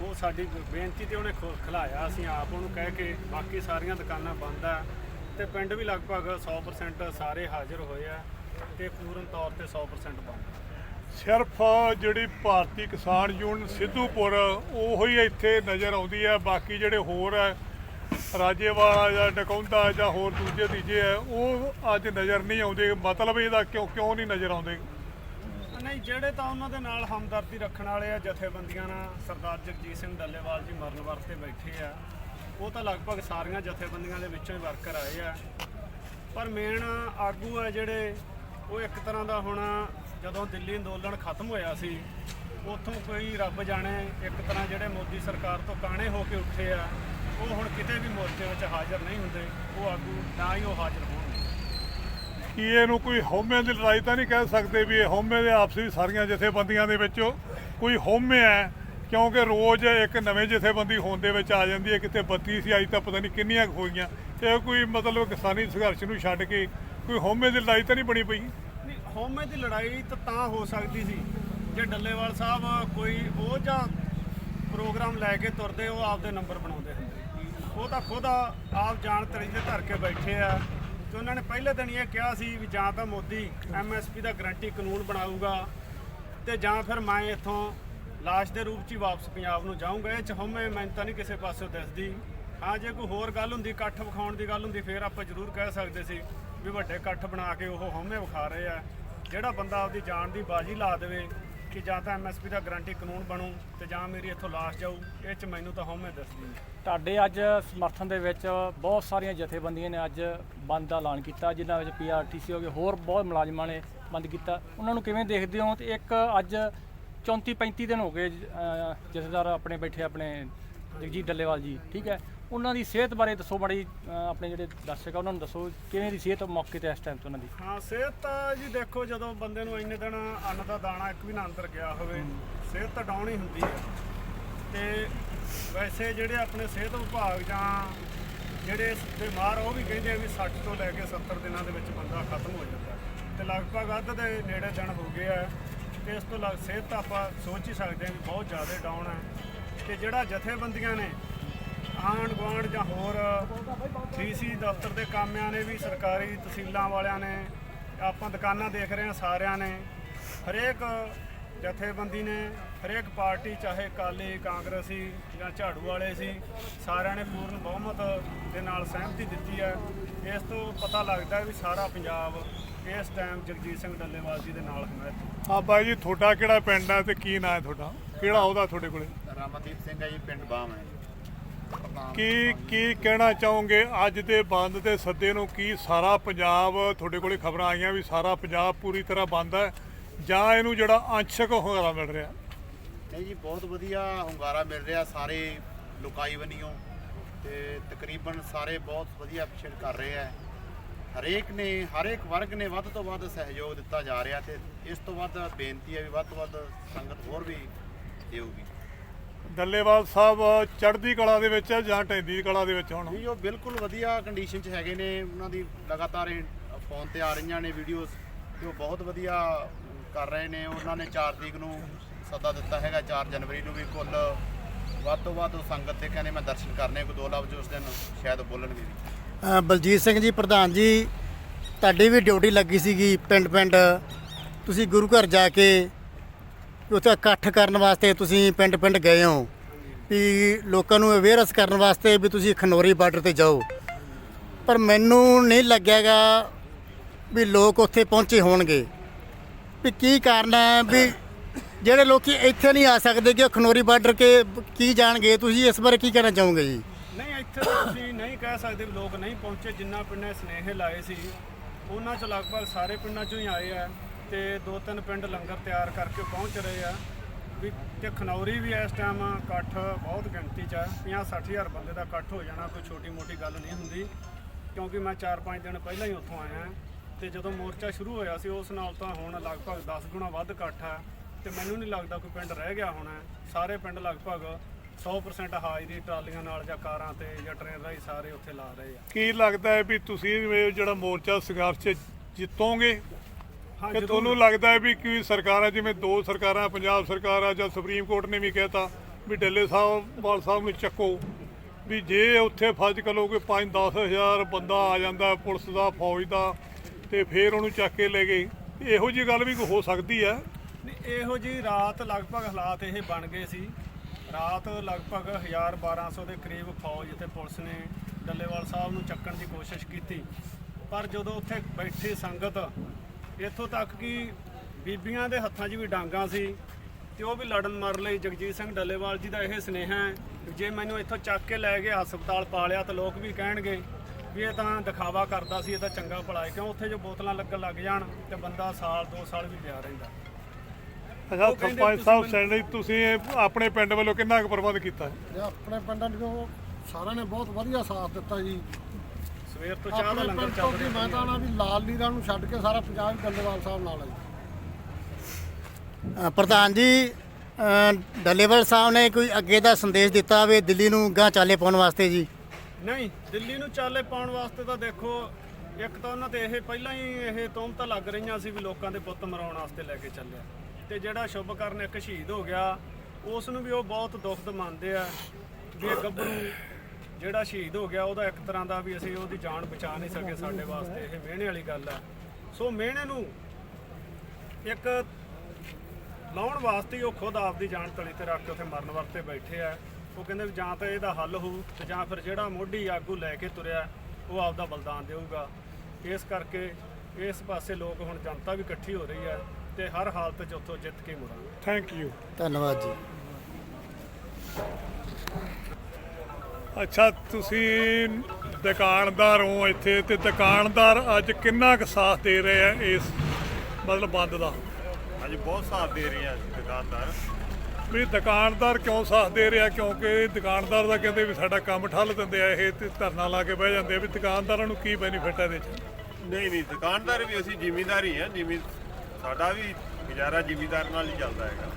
ਉਹ ਸਾਡੀ ਬੇਨਤੀ ਤੇ ਉਹਨੇ ਖ- ਖਿਲਾਇਆ। ਅਸੀਂ ਆਪ ਉਹਨੂੰ ਕਹਿ ਕੇ ਬਾਕੀ ਸਾਰੀਆਂ ਦੁਕਾਨਾਂ ਬੰਦ ਆ ਤੇ ਪਿੰਡ ਵੀ ਲਗਭਗ 100% ਸਾਰੇ ਹਾਜ਼ਰ ਹੋਏ ਆ ਤੇ ਪੂਰਨ ਤੌਰ ਤੇ 100% ਬੰਦ ਸਿਰਫ ਜਿਹੜੀ ਭਾਰਤੀ ਕਿਸਾਨ ਯੂਨੀਅਨ ਸਿੱਧੂਪੁਰ, ਉਹੋ ਹੀ ਇੱਥੇ ਨਜ਼ਰ ਆਉਂਦੀ ਹੈ ਬਾਕੀ ਜਿਹੜੇ ਹੋਰ ਹੈ ਰਾਜੇਵਾਲਾ ਜਾਂ ਡਕੌਂਦਾ ਜਾਂ ਹੋਰ ਦੂਜੇ ਤੀਜੇ ਹੈ ਉਹ ਅੱਜ ਨਜ਼ਰ ਨਹੀਂ ਆਉਂਦੇ। ਮਤਲਬ ਇਹਦਾ ਕਿਉਂ ਕਿਉਂ ਨਹੀਂ ਨਜ਼ਰ ਆਉਂਦੇ? ਨਹੀਂ, ਜਿਹੜੇ ਤਾਂ ਉਹਨਾਂ ਦੇ ਨਾਲ ਹਮਦਰਦੀ ਰੱਖਣ ਵਾਲੇ ਆ, ਜਥੇਬੰਦੀਆਂ ਨਾਲ, ਸਰਦਾਰ ਜਗਜੀਤ ਸਿੰਘ ਡੱਲੇਵਾਲ ਜੀ ਮਰਨ ਵਰਤੇ ਬੈਠੇ ਆ, ਉਹ ਤਾਂ ਲਗਭਗ ਸਾਰੀਆਂ ਜਥੇਬੰਦੀਆਂ ਦੇ ਵਿੱਚੋਂ ਹੀ ਵਰਕਰ ਆਏ ਆ। ਪਰ ਮੇਨ ਆਗੂ ਆ ਜਿਹੜੇ, ਉਹ ਇੱਕ ਤਰ੍ਹਾਂ ਦਾ ਹੁਣ ਜਦੋਂ ਦਿੱਲੀ ਅੰਦੋਲਨ ਖਤਮ ਹੋਇਆ ਸੀ, ਉੱਥੋਂ ਕੋਈ ਰੱਬ ਜਾਣੇ ਇੱਕ ਤਰ੍ਹਾਂ ਜਿਹੜੇ ਮੋਦੀ ਸਰਕਾਰ ਤੋਂ ਕਾਣੇ ਹੋ ਕੇ ਉੱਠੇ ਆ, ਉਹ ਹੁਣ ਕਿਤੇ ਵੀ ਮੋਰਚੇ ਵਿੱਚ ਹਾਜ਼ਰ ਨਹੀਂ ਹੁੰਦੇ, ਉਹ ਆਗੂ ਨਾ ਹੀ ਉਹ ਹਾਜ਼ਰ ਹੋਣਗੇ ਕਿ ਇਹਨੂੰ ਕੋਈ ਹਉਮੈ ਦੀ ਲੜਾਈ ਤਾਂ ਨਹੀਂ ਕਹਿ ਸਕਦੇ ਵੀ ਇਹ ਹਉਮੈ ਦੇ ਆਪਸੀ ਸਾਰੀਆਂ ਜਥੇਬੰਦੀਆਂ ਦੇ ਵਿੱਚ ਕੋਈ ਹਉਮੈ ਹੈ, ਕਿਉਂਕਿ ਰੋਜ਼ ਇੱਕ ਨਵੇਂ ਜਥੇਬੰਦੀ ਹੋਣ ਦੇ ਵਿੱਚ ਆ ਜਾਂਦੀ ਹੈ, ਕਿਤੇ 32 ਸੀ, ਅੱਜ ਤਾਂ ਪਤਾ ਨਹੀਂ ਕਿੰਨੀਆਂ ਕੁ ਹੋਈਆਂ। ਇਹ ਕੋਈ ਮਤਲਬ ਕਿਸਾਨੀ ਸੰਘਰਸ਼ ਨੂੰ ਛੱਡ ਕੇ ਕੋਈ ਹਉਮੈ ਦੀ ਲੜਾਈ ਤਾਂ ਨਹੀਂ ਬਣੀ ਪਈ? ਨਹੀਂ, ਹਉਮੈ ਦੀ ਲੜਾਈ ਤਾਂ ਤਾਂ ਹੋ ਸਕਦੀ ਸੀ। ਜੇ ਡੱਲੇਵਾਲ ਸਾਹਿਬ ਕੋਈ ਉਹ ਜਾਂ ਪ੍ਰੋਗਰਾਮ ਲੈ ਕੇ ਤੁਰਦੇ, ਉਹ ਆਪਦੇ ਨੰਬਰ ਬਣਾਉਂਦੇ ਹੁੰਦੇ। ਉਹ ਤਾਂ ਖੁਦ ਆ- ਆਪ ਜਾਣ ਤਰੀਕੇ ਧਰ ਕੇ ਬੈਠੇ ਆ। ਤੇ ਉਹਨਾਂ ਨੇ ਪਹਿਲੇ ਦਿਨ ਇਹ ਕਿਹਾ ਸੀ ਵੀ ਜਾਂ ਤਾਂ ਮੋਦੀ ਐਮਐਸਪੀ ਦਾ ਗਰੰਟੀ ਕਾਨੂੰਨ ਬਣਾਊਗਾ ਤੇ ਜਾਂ ਫਿਰ ਮੈਂ ਇੱਥੋਂ ਲਾਸ਼ ਦੇ ਰੂਪ 'ਚ ਹੀ ਵਾਪਸ ਪੰਜਾਬ ਨੂੰ ਜਾਊਂਗਾ। ਇਹ ਚ ਹਉਮੈ ਮੈਨੂੰ ਤਾਂ ਨਹੀਂ ਕਿਸੇ ਪਾਸਿਓਂ ਦਿਸਦੀ। ਹਾਂ, ਜੇ ਕੋਈ ਹੋਰ ਗੱਲ ਹੁੰਦੀ, ਇਕੱਠ ਵਿਖਾਉਣ ਦੀ ਗੱਲ ਹੁੰਦੀ, ਫਿਰ ਆਪਾਂ ਜ਼ਰੂਰ ਕਹਿ ਸਕਦੇ ਸੀ ਵੀ ਵੱਡੇ ਇਕੱਠ ਬਣਾ ਕੇ ਉਹ ਹਉਮੈ ਵਿਖਾ ਰਹੇ ਆ। ਜਿਹੜਾ ਬੰਦਾ ਆਪਦੀ ਜਾਨ ਦੀ ਬਾਜੀ ਲਾ ਦੇਵੇ ਕਿ ਜਾਂ ਤਾਂ ਐਮਐਸਪੀ ਦਾ ਗਰੰਟੀ ਕਾਨੂੰਨ ਬਣੂ ਤੇ ਜਾਂ ਮੇਰੀ ਇੱਥੋਂ ਲਾਸ਼ ਜਾਊ ਇਹ ਚ ਮੈਨੂੰ ਤਾਂ ਹਉਮੈ ਦਿਸਦੀ ਨਹੀਂ ਤੁਹਾਡੇ ਅੱਜ ਸਮਰਥਨ ਦੇ ਵਿੱਚ ਬਹੁਤ ਸਾਰੀਆਂ ਜਥੇਬੰਦੀਆਂ ਨੇ ਅੱਜ ਬੰਦ ਦਾ ਐਲਾਨ ਕੀਤਾ ਜਿਨ੍ਹਾਂ ਵਿੱਚ ਪੀਆਰਟੀਸੀ ਹੋ ਗਏ ਹੋਰ ਬਹੁਤ ਮੁਲਾਜ਼ਮਾਂ ਨੇ ਬੰਦ ਕੀਤਾ। ਉਹਨਾਂ ਨੂੰ ਕਿਵੇਂ ਦੇਖਦੇ ਹੋ? ਤੇ ਇੱਕ ਅੱਜ 34 35 ਦਿਨ ਹੋ ਗਏ ਅਹ, ਜਥੇਦਾਰ ਆਪਣੇ ਬੈਠੇ ਆਪਣੇ ਜਗਜੀਤ ਡੱਲੇਵਾਲ ਜੀ ਠੀਕ ਹੈ? ਉਹਨਾਂ ਦੀ ਸਿਹਤ ਬਾਰੇ ਦੱਸੋ ਬੜੀ ਆਪਣੇ ਜਿਹੜੇ ਦਰਸ਼ਕ ਆ ਉਹਨਾਂ ਨੂੰ ਦੱਸੋ ਕਿਵੇਂ ਦੀ ਸਿਹਤ ਮੌਕੇ ਤੇ ਇਸ ਟਾਈਮ ਤੇ ਉਹਨਾਂ ਦੀ? ਹਾਂ ਸਿਹਤ ਤਾਂ ਜੀ ਦੇਖੋ ਜਦੋਂ ਬੰਦੇ ਨੂੰ ਇੰਨੇ ਦਿਨ ਅੰਨ ਦਾ ਦਾਣਾ ਇੱਕ ਵੀ ਨਾ ਅੰਦਰ ਗਿਆ ਹੋਵੇ ਸਿਹਤ ਤਾਂ ਡਾਊਨ ਹੀ ਹੁੰਦੀ ਹੈ। ਤੇ ਵੈਸੇ ਜਿਹੜੇ ਆਪਣੇ ਸਿਹਤ ਵਿਭਾਗ ਜਾਂ ਜਿਹੜੇ ਬਿਮਾਰ ਉਹ ਵੀ ਕਹਿੰਦੇ ਆ ਵੀ 60 ਤੋਂ ਲੈ ਕੇ 70 ਦਿਨਾਂ ਦੇ ਵਿੱਚ ਬੰਦਾ ਖਤਮ ਹੋ ਜਾਂਦਾ ਤੇ ਲਗਭਗ ਅੱਧ ਦੇ ਨੇੜੇ ਦਿਨ ਹੋ ਗਏ ਆ। ਤੇ ਇਸ ਤੋਂ ਲੱਗ ਸਿਹਤ ਆਪਾਂ ਸੋਚ ਹੀ ਸਕਦੇ ਹਾਂ ਵੀ ਬਹੁਤ ਜ਼ਿਆਦਾ ਡਾਊਨ ਹੈ। ਤੇ ਜਿਹੜਾ ਜਥੇਬੰਦੀਆਂ ਨੇ ਆਂਢ ਗੁਆਂਢ ਜਾਂ ਹੋਰ ਡੀਸੀ ਦਫ਼ਤਰ ਦੇ ਕਾਮਿਆਂ ਨੇ ਵੀ ਸਰਕਾਰੀ ਤਹਿਸੀਲਾਂ ਵਾਲਿਆਂ ਨੇ ਆਪਾਂ ਦੁਕਾਨਾਂ ਦੇਖ ਰਹੇ ਹਾਂ ਸਾਰਿਆਂ ਨੇ ਹਰੇਕ ਜਥੇਬੰਦੀ ਨੇ ਹਰੇਕ ਪਾਰਟੀ ਚਾਹੇ ਕਾਲੀ ਕਾਂਗਰਸੀ ਜਾਂ ਝਾੜੂ ਵਾਲੇ ਸੀ ਸਾਰਿਆਂ ਨੇ ਪੂਰਨ ਬਹੁਮਤ ਦੇ ਨਾਲ ਸਹਿਮਤੀ ਦਿੱਤੀ ਹੈ। ਇਸ ਤੋਂ ਪਤਾ ਲੱਗਦਾ ਹੈ ਵੀ ਸਾਰਾ ਪੰਜਾਬ ਇਸ ਟਾਈਮ ਜਗਜੀਤ ਸਿੰਘ ਡੱਲੇਵਾਲ ਜੀ ਦੇ ਨਾਲ ਹਮਾਇਤ ਆ ਬਾਈ ਜੀ ਤੁਹਾਡਾ ਕਿਹੜਾ ਪਿੰਡ ਹੈ ਤੇ ਕੀ ਨਾਂ ਹੈ ਤੁਹਾਡਾ? ਕਿਹੜਾ ਉਹਦਾ ਤੁਹਾਡੇ ਕੋਲੇ? ਰਮਨਦੀਪ ਸਿੰਘ ਹੈ ਜੀ ਪਿੰਡ ਬਾਮ ਹੈ ਕੀ ਕੀ ਕਹਿਣਾ ਚਾਹੋਗੇ? ਅੱਜ ਦੇ ਬੰਦ ਦੇ ਸੱਦੇ ਨੂੰ ਕੀ ਸਾਰਾ ਪੰਜਾਬ, ਤੁਹਾਡੇ ਕੋਲੇ ਖਬਰਾਂ ਆਈਆਂ ਵੀ ਸਾਰਾ ਪੰਜਾਬ ਪੂਰੀ ਤਰ੍ਹਾਂ ਬੰਦ ਹੈ ਜਾਂ ਇਹਨੂੰ ਜਿਹੜਾ ਅੰਸ਼ਕ ਹੁੰਗਾਰਾ ਮਿਲ ਰਿਹਾ? ਨਹੀਂ ਜੀ, ਬਹੁਤ ਵਧੀਆ ਹੁੰਗਾਰਾ ਮਿਲ ਰਿਹਾ ਸਾਰੇ ਲੁਕਾਈ ਬਣੀਓ ਤੇ ਤਕਰੀਬਨ ਸਾਰੇ ਬਹੁਤ ਵਧੀਆ ਪਿਛੜ ਕਰ ਰਹੇ ਆ ਹਰੇਕ ਨੇ, ਹਰੇਕ ਵਰਗ ਨੇ ਵੱਧ ਤੋਂ ਵੱਧ ਸਹਿਯੋਗ ਦਿੱਤਾ ਜਾ ਰਿਹਾ ਤੇ ਇਸ ਤੋਂ ਵੱਧ ਬੇਨਤੀ ਹੈ ਵੀ ਵੱਧ ਤੋਂ ਵੱਧ ਸੰਗਤ ਹੋਰ ਵੀ ਦੇਊਗੀ। ਡੱਲੇਵਾਲ ਸਾਹਿਬ ਚੜ੍ਹਦੀ ਕਲਾ ਦੇ ਵਿੱਚ ਹੈ ਜਾਂ ਟੈਂਦੀ ਕਲਾ ਦੇ ਵਿੱਚ ਹੁਣ? ਜੀ ਉਹ ਬਿਲਕੁਲ ਵਧੀਆ ਕੰਡੀਸ਼ਨ 'ਚ ਹੈਗੇ ਨੇ। ਉਹਨਾਂ ਦੀ ਲਗਾਤਾਰ ਫੋਨ ਤੇ ਆ ਰਹੀਆਂ ਨੇ ਵੀਡੀਓਜ਼ ਤੇ ਉਹ ਬਹੁਤ ਵਧੀਆ ਕਰ ਰਹੇ ਨੇ। ਉਹਨਾਂ ਨੇ 4 ਤਰੀਕ ਨੂੰ ਸੱਦਾ ਦਿੱਤਾ ਹੈਗਾ 4 ਜਨਵਰੀ ਨੂੰ ਵੀ ਕੁੱਲ ਵੱਧ ਤੋਂ ਵੱਧ ਉਹ ਸੰਗਤ ਦੇ ਕਹਿੰਦੇ ਮੈਂ ਦਰਸ਼ਨ ਕਰਨੇ ਕੋਈ ਦੋ ਲਫ਼ਜ਼ ਉਸ ਦਿਨ ਸ਼ਾਇਦ ਬੋਲਣਗੇ ਵੀ। ਅ, ਬਲਜੀਤ ਸਿੰਘ ਜੀ ਪ੍ਰਧਾਨ ਜੀ ਤੁਹਾਡੀ ਵੀ ਡਿਊਟੀ ਲੱਗੀ ਸੀਗੀ ਪਿੰਡ ਪਿੰਡ ਤੁਸੀਂ ਗੁਰੂ ਘਰ ਜਾ ਕੇ ਉੱਥੇ ਇਕੱਠ ਕਰਨ ਵਾਸਤੇ ਤੁਸੀਂ ਪਿੰਡ ਪਿੰਡ ਗਏ ਹੋ। ਵੀ ਲੋਕਾਂ ਨੂੰ ਅਵੇਅਰਨੈਸ ਕਰਨ ਵਾਸਤੇ ਵੀ ਤੁਸੀਂ ਖਨੌਰੀ ਬਾਰਡਰ ਤੇ ਜਾਓ। ਪਰ ਮੈਨੂੰ ਨਹੀਂ ਲੱਗਿਆਗਾ ਵੀ ਲੋਕ ਉੱਥੇ ਪਹੁੰਚੇ ਹੋਣਗੇ। ਵੀ ਕੀ ਕਾਰਨ ਹੈ ਵੀ ਜਿਹੜੇ ਲੋਕੀ ਇੱਥੇ ਨਹੀਂ ਆ ਸਕਦੇ ਕਿ ਉਹ ਖਨੌਰੀ ਬਾਰਡਰ ਕੇ ਕੀ ਜਾਣਗੇ? ਤੁਸੀਂ ਇਸ ਬਾਰੇ ਕੀ ਕਹਿਣਾ ਚਾਹੋਗੇ ਜੀ? ਨਹੀਂ, ਇੱਥੇ ਤਾਂ ਤੁਸੀਂ ਨਹੀਂ ਕਹਿ ਸਕਦੇ ਵੀ ਲੋਕ ਨਹੀਂ ਪਹੁੰਚੇ। ਜਿੰਨਾ ਪਿੰਡਾਂ 'ਚ ਸੁਨੇਹੇ ਲਾਏ ਸੀ, ਉਹਨਾਂ 'ਚ ਲਗਭਗ ਸਾਰੇ ਪਿੰਡਾਂ 'ਚੋਂ ਹੀ ਆਏ ਆ। ਤੇ ਦੋ ਤਿੰਨ ਪਿੰਡ ਲੰਗਰ ਤਿਆਰ ਕਰਕੇ ਪਹੁੰਚ ਰਹੇ ਆ। ਵੀ ਤੇ ਖਨੌਰੀ ਵੀ ਇਸ ਟਾਈਮ ਇਕੱਠ ਬਹੁਤ ਗਿਣਤੀ 'ਚ ਹੈ 50 ਹਜ਼ਾਰ ਬੰਦੇ ਦਾ ਇਕੱਠ ਹੋ ਜਾਣਾ, ਕੋਈ ਛੋਟੀ ਮੋਟੀ ਗੱਲ ਨਹੀਂ ਹੁੰਦੀ। ਕਿਉਂਕਿ ਮੈਂ 4-5 ਦਿਨ ਪਹਿਲਾਂ ਹੀ ਉੱਥੋਂ ਆਇਆ ਤੇ ਜਦੋਂ ਮੋਰਚਾ ਸ਼ੁਰੂ ਹੋਇਆ ਸੀ, ਉਸ ਨਾਲ ਤਾਂ ਹੁਣ ਲਗਭਗ 10 ਗੁਣਾ ਵੱਧ ਇਕੱਠ ਹੈ ਤੇ ਮੈਨੂੰ ਨਹੀਂ ਲੱਗਦਾ ਕੋਈ ਪਿੰਡ ਰਹਿ ਗਿਆ ਹੋਣਾ। ਸਾਰੇ ਪਿੰਡ ਲਗਭਗ 100% ਹਾਜ਼ਰੀ ਟਰਾਲੀਆਂ ਨਾਲ ਜਾਂ ਕਾਰਾਂ ਤੇ ਜਾਂ ਟ੍ਰੇਨ ਰਾਹੀਂ ਸਾਰੇ ਉੱਥੇ ਲਾ ਰਹੇ ਆ। ਕੀ ਲੱਗਦਾ ਹੈ ਵੀ ਤੁਸੀਂ ਜਿਹੜਾ ਮੋਰਚਾ ਸੰਘਰਸ਼ 'ਚ ਜਿੱਤੋਗੇ? ਕਿ ਤੁਹਾਨੂੰ ਲੱਗਦਾ ਹੈ ਵੀ ਕੀ ਸਰਕਾਰਾਂ ਜਿਵੇਂ ਦੋ ਸਰਕਾਰਾਂ ਪੰਜਾਬ ਸਰਕਾਰ ਆ ਜਾਂ ਸੁਪਰੀਮ ਕੋਰਟ ਨੇ ਵੀ ਕਹਿਤਾ ਵੀ ਡੱਲੇ ਸਾਹਿਬ ਵਾਲ ਸਾਹਿਬ ਨੂੰ ਚੱਕੋ ਵੀ ਜੇ ਉੱਥੇ ਫਰਜ਼ ਕਰੋ ਕਿ 5-10 ਹਜ਼ਾਰ ਬੰਦਾ ਆ ਜਾਂਦਾ ਪੁਲਿਸ ਦਾ ਫੌਜ ਦਾ ਤੇ ਫੇਰ ਉਹਨੂੰ ਚੱਕ ਕੇ ਲੈ ਗਏ। ਇਹੋ ਜੀ ਗੱਲ ਵੀ ਕੋਈ ਹੋ ਸਕਦੀ ਹੈ? ਇਹੋ ਜੀ ਰਾਤ ਲਗਭਗ ਹਾਲਾਤ ਇਹ ਬਣ ਗਏ ਸੀ। ਰਾਤ ਲਗਭਗ 1000 1200 ਦੇ ਕਰੀਬ ਫੌਜ ਤੇ ਪੁਲਿਸ ਨੇ ਡੱਲੇਵਾਲ ਸਾਹਿਬ ਨੂੰ ਚੱਕਣ ਦੀ ਕੋਸ਼ਿਸ਼ ਕੀਤੀ। ਪਰ ਜਦੋਂ ਉੱਥੇ ਬੈਠੀ ਸੰਗਤ ਇੱਥੋਂ ਤੱਕ ਕਿ ਬੀਬੀਆਂ ਦੇ ਹੱਥਾਂ 'ਚ ਵੀ ਡਾਂਗਾ ਸੀ ਤੇ ਉਹ ਵੀ ਲੜਨ ਮਰ ਲਈ। ਜਗਜੀਤ ਸਿੰਘ ਡੱਲੇਵਾਲ ਜੀ ਦਾ ਇਹ ਸੁਨੇਹਾ ਹੈ ਜੇ ਮੈਨੂੰ ਇੱਥੋਂ ਚੱਕ ਕੇ ਲੈ ਗਏ ਹਸਪਤਾਲ ਪਾ ਲਿਆ ਤਾਂ ਲੋਕ ਵੀ ਕਹਿਣਗੇ ਵੀ ਇਹ ਤਾਂ ਦਿਖਾਵਾ ਕਰਦਾ ਸੀ ਇਹ ਤਾਂ ਚੰਗਾ ਭਲਾ ਹੈ ਕਿਉਂ ਉੱਥੇ ਜੋ ਬੋਤਲਾਂ ਲੱਗਣ ਲੱਗ ਜਾਣ ਤੇ ਬੰਦਾ ਸਾਲ 2 ਸਾਲ ਵੀ ਪਿਆ ਰਹਿੰਦਾ। ਅੱਛਾ ਸਰਪੰਚ ਤੁਸੀਂ ਸਾਹਿਬ ਸੈਣੀ ਤੁਸੀਂ ਇਹ ਆਪਣੇ ਪਿੰਡ ਵੱਲੋਂ ਕਿੰਨਾ ਕੁ ਪ੍ਰਬੰਧ ਕੀਤਾ? ਹੈ ਆਪਣੇ ਪਿੰਡਾਂ ਨੂੰ ਸਾਰਿਆਂ ਨੇ ਬਹੁਤ ਵਧੀਆ ਸਾਥ ਦਿੱਤਾ ਜੀ। ਸਵੇਰ ਤੋਂ ਚਾਹ ਦਾ ਲੰਗਰ ਚੱਲ ਰਿਹਾ। ਮੈਂ ਤਾਂ ਨਾ ਵੀ ਲਾਲ ਲੀਰਾਂ ਨੂੰ ਛੱਡ ਕੇ ਸਾਰਾ ਪੰਜਾਬ ਹੀ ਡੱਲੇਵਾਲ ਸਾਹਿਬ ਨਾਲ ਹੈ ਅ, ਪ੍ਰਧਾਨ ਜੀ ਅ, ਡੱਲੇਵਾਲ ਸਾਹਿਬ ਨੇ ਕੋਈ ਅੱਗੇ ਦਾ ਸੰਦੇਸ਼ ਦਿੱਤਾ ਹੋਵੇ ਦਿੱਲੀ ਨੂੰ ਗਾਂ ਚਾਲੇ ਪਾਉਣ ਵਾਸਤੇ ਜੀ? ਨਹੀਂ ਦਿੱਲੀ ਨੂੰ ਚਾਲੇ ਪਾਉਣ ਵਾਸਤੇ ਤਾਂ ਦੇਖੋ ਇੱਕ ਤਾਂ ਉਹਨਾਂ ਤੇ ਇਹ ਪਹਿਲਾਂ ਹੀ ਇਹ ਤੋਮਤਾਂ ਲੱਗ ਰਹੀਆਂ ਸੀ ਵੀ ਲੋਕਾਂ ਦੇ ਪੁੱਤ ਮਰਾਉਣ ਵਾਸਤੇ ਲੈ ਕੇ ਚੱਲਿਆ। ਤੇ ਜਿਹੜਾ ਸ਼ੁਭਕਰਨ ਇੱਕ ਸ਼ਹੀਦ ਹੋ ਗਿਆ ਉਸ ਨੂੰ ਵੀ ਉਹ ਬਹੁਤ ਦੁਖਦ ਮੰਨਦੇ ਆ ਵੀ ਇਹ ਗੱਭਰੂ ਜਿਹੜਾ ਸ਼ਹੀਦ ਹੋ ਗਿਆ ਉਹਦਾ ਇੱਕ ਤਰ੍ਹਾਂ ਦਾ ਵੀ ਅਸੀਂ ਉਹਦੀ ਜਾਨ ਬਚਾ ਨਹੀਂ ਸਕੇ ਸਾਡੇ ਵਾਸਤੇ ਇਹ ਮਿਹਣੇ ਵਾਲੀ ਗੱਲ ਹੈ। ਸੋ ਮਿਹਣੇ ਨੂੰ ਇੱਕ ਲਾਉਣ ਵਾਸਤੇ ਹੀ ਉਹ ਖੁਦ ਆਪਦੀ ਜਾਨ ਤਲੀ ਤੇ ਰੱਖ ਕੇ ਉੱਥੇ ਮਰਨ ਵਰਤੇ ਬੈਠੇ ਆ। ਉਹ ਕਹਿੰਦੇ ਵੀ ਜਾਂ ਤਾਂ ਇਹਦਾ ਹੱਲ ਹੋਊ ਤੇ ਜਾਂ ਫਿਰ ਜਿਹੜਾ ਮੋਢੀ ਆਗੂ ਲੈ ਕੇ ਤੁਰਿਆ ਉਹ ਆਪਦਾ ਬਲਿਦਾਨ ਦੇਊਗਾ। ਇਸ ਕਰਕੇ ਇਸ ਪਾਸੇ ਲੋਕ ਹੁਣ ਜਨਤਾ ਵੀ ਇਕੱਠੀ ਹੋ ਰਹੀ ਹੈ ਤੇ ਹਰ ਹਾਲਤ 'ਚ ਉੱਥੋਂ ਜਿੱਤ ਕੇ ਮੁੜਾਂਗੇ। ਥੈਂਕ ਯੂ ਧੰਨਵਾਦ ਜੀ। ਅੱਛਾ ਤੁਸੀਂ ਦੁਕਾਨਦਾਰ ਹੋ ਇੱਥੇ ਤੇ ਦੁਕਾਨਦਾਰ ਅੱਜ ਕਿੰਨਾ ਕੁ ਸਾਥ ਦੇ ਰਹੇ ਆ ਇਸ ਮਤਲਬ ਬੰਦ ਦਾ? ਹਾਂਜੀ ਬਹੁਤ ਸਾਥ ਦੇ ਰਹੇ ਆ ਦੁਕਾਨਦਾਰ। ਵੀ ਦੁਕਾਨਦਾਰ ਕਿਉਂ ਸਾਥ ਦੇ ਰਿਹਾ? ਕਿਉਂਕਿ ਦੁਕਾਨਦਾਰ ਦਾ ਕਹਿੰਦੇ ਵੀ ਸਾਡਾ ਕੰਮ ਠੱਲ ਦਿੰਦੇ ਆ ਇਹ ਤੇ ਧਰਨਾ ਲਾ ਕੇ ਬਹਿ ਜਾਂਦੇ ਆ। ਵੀ ਦੁਕਾਨਦਾਰਾਂ ਨੂੰ ਕੀ ਬੈਨੀਫਿਟ ਹੈ ਇਹਦੇ 'ਚ? ਨਹੀਂ ਨਹੀਂ ਦੁਕਾਨਦਾਰ ਵੀ ਅਸੀਂ ਜ਼ਿਮੀਂਦਾਰ ਹੀ ਆ। ਜ਼ਿਮੀ ਸਾਡਾ ਵੀ ਗੁਜ਼ਾਰਾ ਜ਼ਿਮੀਂਦਾਰ ਨਾਲ ਹੀ ਚੱਲਦਾ ਹੈਗਾ।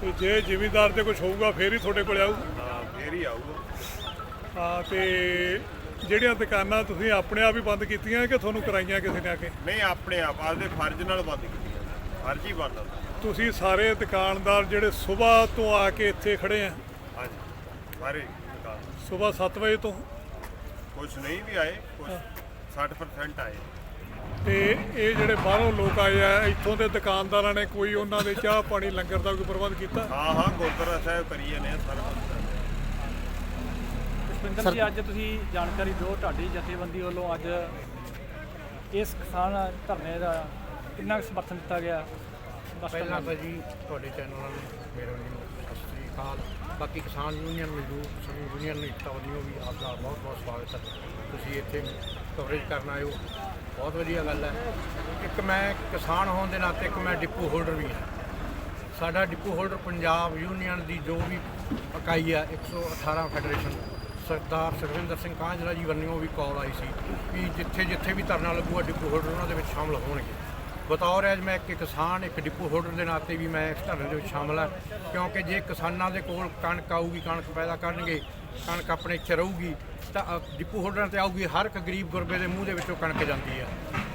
ਤੇ ਜੇ ਜ਼ਿਮੀਂਦਾਰ ਤੇ ਕੁਝ ਹੋਊਗਾ ਫੇਰ ਹੀ ਤੁਹਾਡੇ ਕੋਲ ਆਊ? ਹਾਂ ਫੇਰ ਹੀ ਆਊਗਾ। ਤੇ ਜਿਹੜੀਆਂ ਦੁਕਾਨਾਂ ਤੁਸੀਂ ਆਪਣੇ ਆਪ ਹੀ ਬੰਦ ਕੀਤੀਆਂ ਕਿ ਤੁਹਾਨੂੰ ਕਰਾਈਆਂ ਕਿਸੇ ਨੇ ਆ ਕੇ? ਨਹੀਂ ਆਪਣੇ ਆਪ ਆਪਦੇ ਫਰਜ਼ ਨਾਲ ਬੰਦ ਕੀਤੀਆਂ। ਫਰਜ਼ ਹੀ ਬੰਦ ਤੁਸੀਂ ਸਾਰੇ ਦੁਕਾਨਦਾਰ ਜਿਹੜੇ ਸਵੇਰ ਤੋਂ ਆ ਕੇ ਇੱਥੇ ਖੜੇ ਆ? ਹਾਂਜੀ ਸਾਰੇ ਸਵੇਰ 7 ਵਜੇ ਤੋਂ? ਕੁਝ ਨਹੀਂ ਵੀ ਆਏ ਕੁਝ 60% ਆਏ। ਤੇ ਇਹ ਜਿਹੜੇ ਬਾਹਰੋਂ ਲੋਕ ਆਏ ਆ ਇੱਥੋਂ ਦੇ ਦੁਕਾਨਦਾਰਾਂ ਨੇ ਕੋਈ ਉਹਨਾਂ ਦੇ ਚਾਹ ਪਾਣੀ ਲੰਗਰ ਦਾ ਕੋਈ ਪ੍ਰਬੰਧ ਕੀਤਾ? ਹਾਂ ਹਾਂ ਗੁਰਦੁਆਰਾ ਸਾਹਿਬ ਕਰੀ ਜਾਂਦੇ ਆ ਸਾਰਾ। ਪੁਸ਼ਪਿੰਦਰ ਜੀ ਅੱਜ ਤੁਸੀਂ ਜਾਣਕਾਰੀ ਦਿਓ ਤੁਹਾਡੀ ਜਥੇਬੰਦੀ ਵੱਲੋਂ ਅੱਜ ਇਸ ਕਿਸਾਨ ਧਰਨੇ ਦਾ ਕਿੰਨਾ ਸਮਰਥਨ ਦਿੱਤਾ ਗਿਆ? ਪਹਿਲਾਂ ਤਾਂ ਜੀ ਤੁਹਾਡੇ ਚੈਨਲਾਂ ਨੂੰ ਮੇਰੇ ਸਤਿ ਸ੍ਰੀ ਅਕਾਲ। ਬਾਕੀ ਕਿਸਾਨ ਯੂਨੀਅਨ ਮਜ਼ਦੂਰ ਕਿਸਾਨ ਯੂਨੀਅਨ ਏਕਤਾ ਵੱਲੋਂ ਵੀ ਆਪ ਦਾ ਬਹੁਤ ਬਹੁਤ ਸਵਾਗਤ ਹੈ। ਤੁਸੀਂ ਇੱਥੇ ਕਵਰੇਜ ਕਰਨ ਹੋ। ਬਹੁਤ ਵਧੀਆ ਗੱਲ ਹੈ। ਇੱਕ ਮੈਂ ਕਿਸਾਨ ਹੋਣ ਦੇ ਨਾਤੇ ਇੱਕ ਮੈਂ ਡਿਪੂ ਹੋਲਡਰ ਵੀ ਹਾਂ। ਸਾਡਾ ਡਿਪੂ ਹੋਲਡਰ ਪੰਜਾਬ ਯੂਨੀਅਨ ਦੀ ਜੋ ਵੀ ਇਕਾਈ ਹੈ 118 ਫੈਡਰੇਸ਼ਨ ਸਰਦਾਰ ਸੁਖਵਿੰਦਰ ਸਿੰਘ ਕਾਂਝਲਾ ਜੀ ਵੱਲੋਂ ਵੀ ਕਾਲ ਆਈ ਸੀ ਵੀ ਜਿੱਥੇ ਜਿੱਥੇ ਵੀ ਧਰਨਾ ਲੱਗੂਗਾ ਡਿਪੂ ਹੋਲਡਰ ਉਹਨਾਂ ਦੇ ਵਿੱਚ ਸ਼ਾਮਲ ਹੋਣਗੇ। ਬਤੌਰ ਅੱਜ ਮੈਂ ਇੱਕ ਕਿਸਾਨ, ਇੱਕ ਡਿਪੂ ਹੋਲਡਰ ਦੇ ਨਾਤੇ ਵੀ ਮੈਂ ਇਸ ਧਰਨੇ ਦੇ ਵਿੱਚ ਸ਼ਾਮਲ ਹਾਂ ਕਿਉਂਕਿ ਜੇ ਕਿਸਾਨਾਂ ਦੇ ਕੋਲ ਕਣਕ ਆਊਗੀ, ਕਣਕ ਪੈਦਾ ਕਰਨਗੇ, ਕਣਕ ਆਪਣੇ ਚ ਰਹੂਗੀ, ਤਾਂ ਡਿਪੂ ਹੋਲਡਰਾਂ ਤੇ ਆਊਗੀ, ਹਰ ਇੱਕ ਗਰੀਬ ਗੁਰਬੇ ਦੇ ਮੂੰਹ ਦੇ ਵਿੱਚੋਂ ਕਣਕ ਜਾਂਦੀ ਹੈ।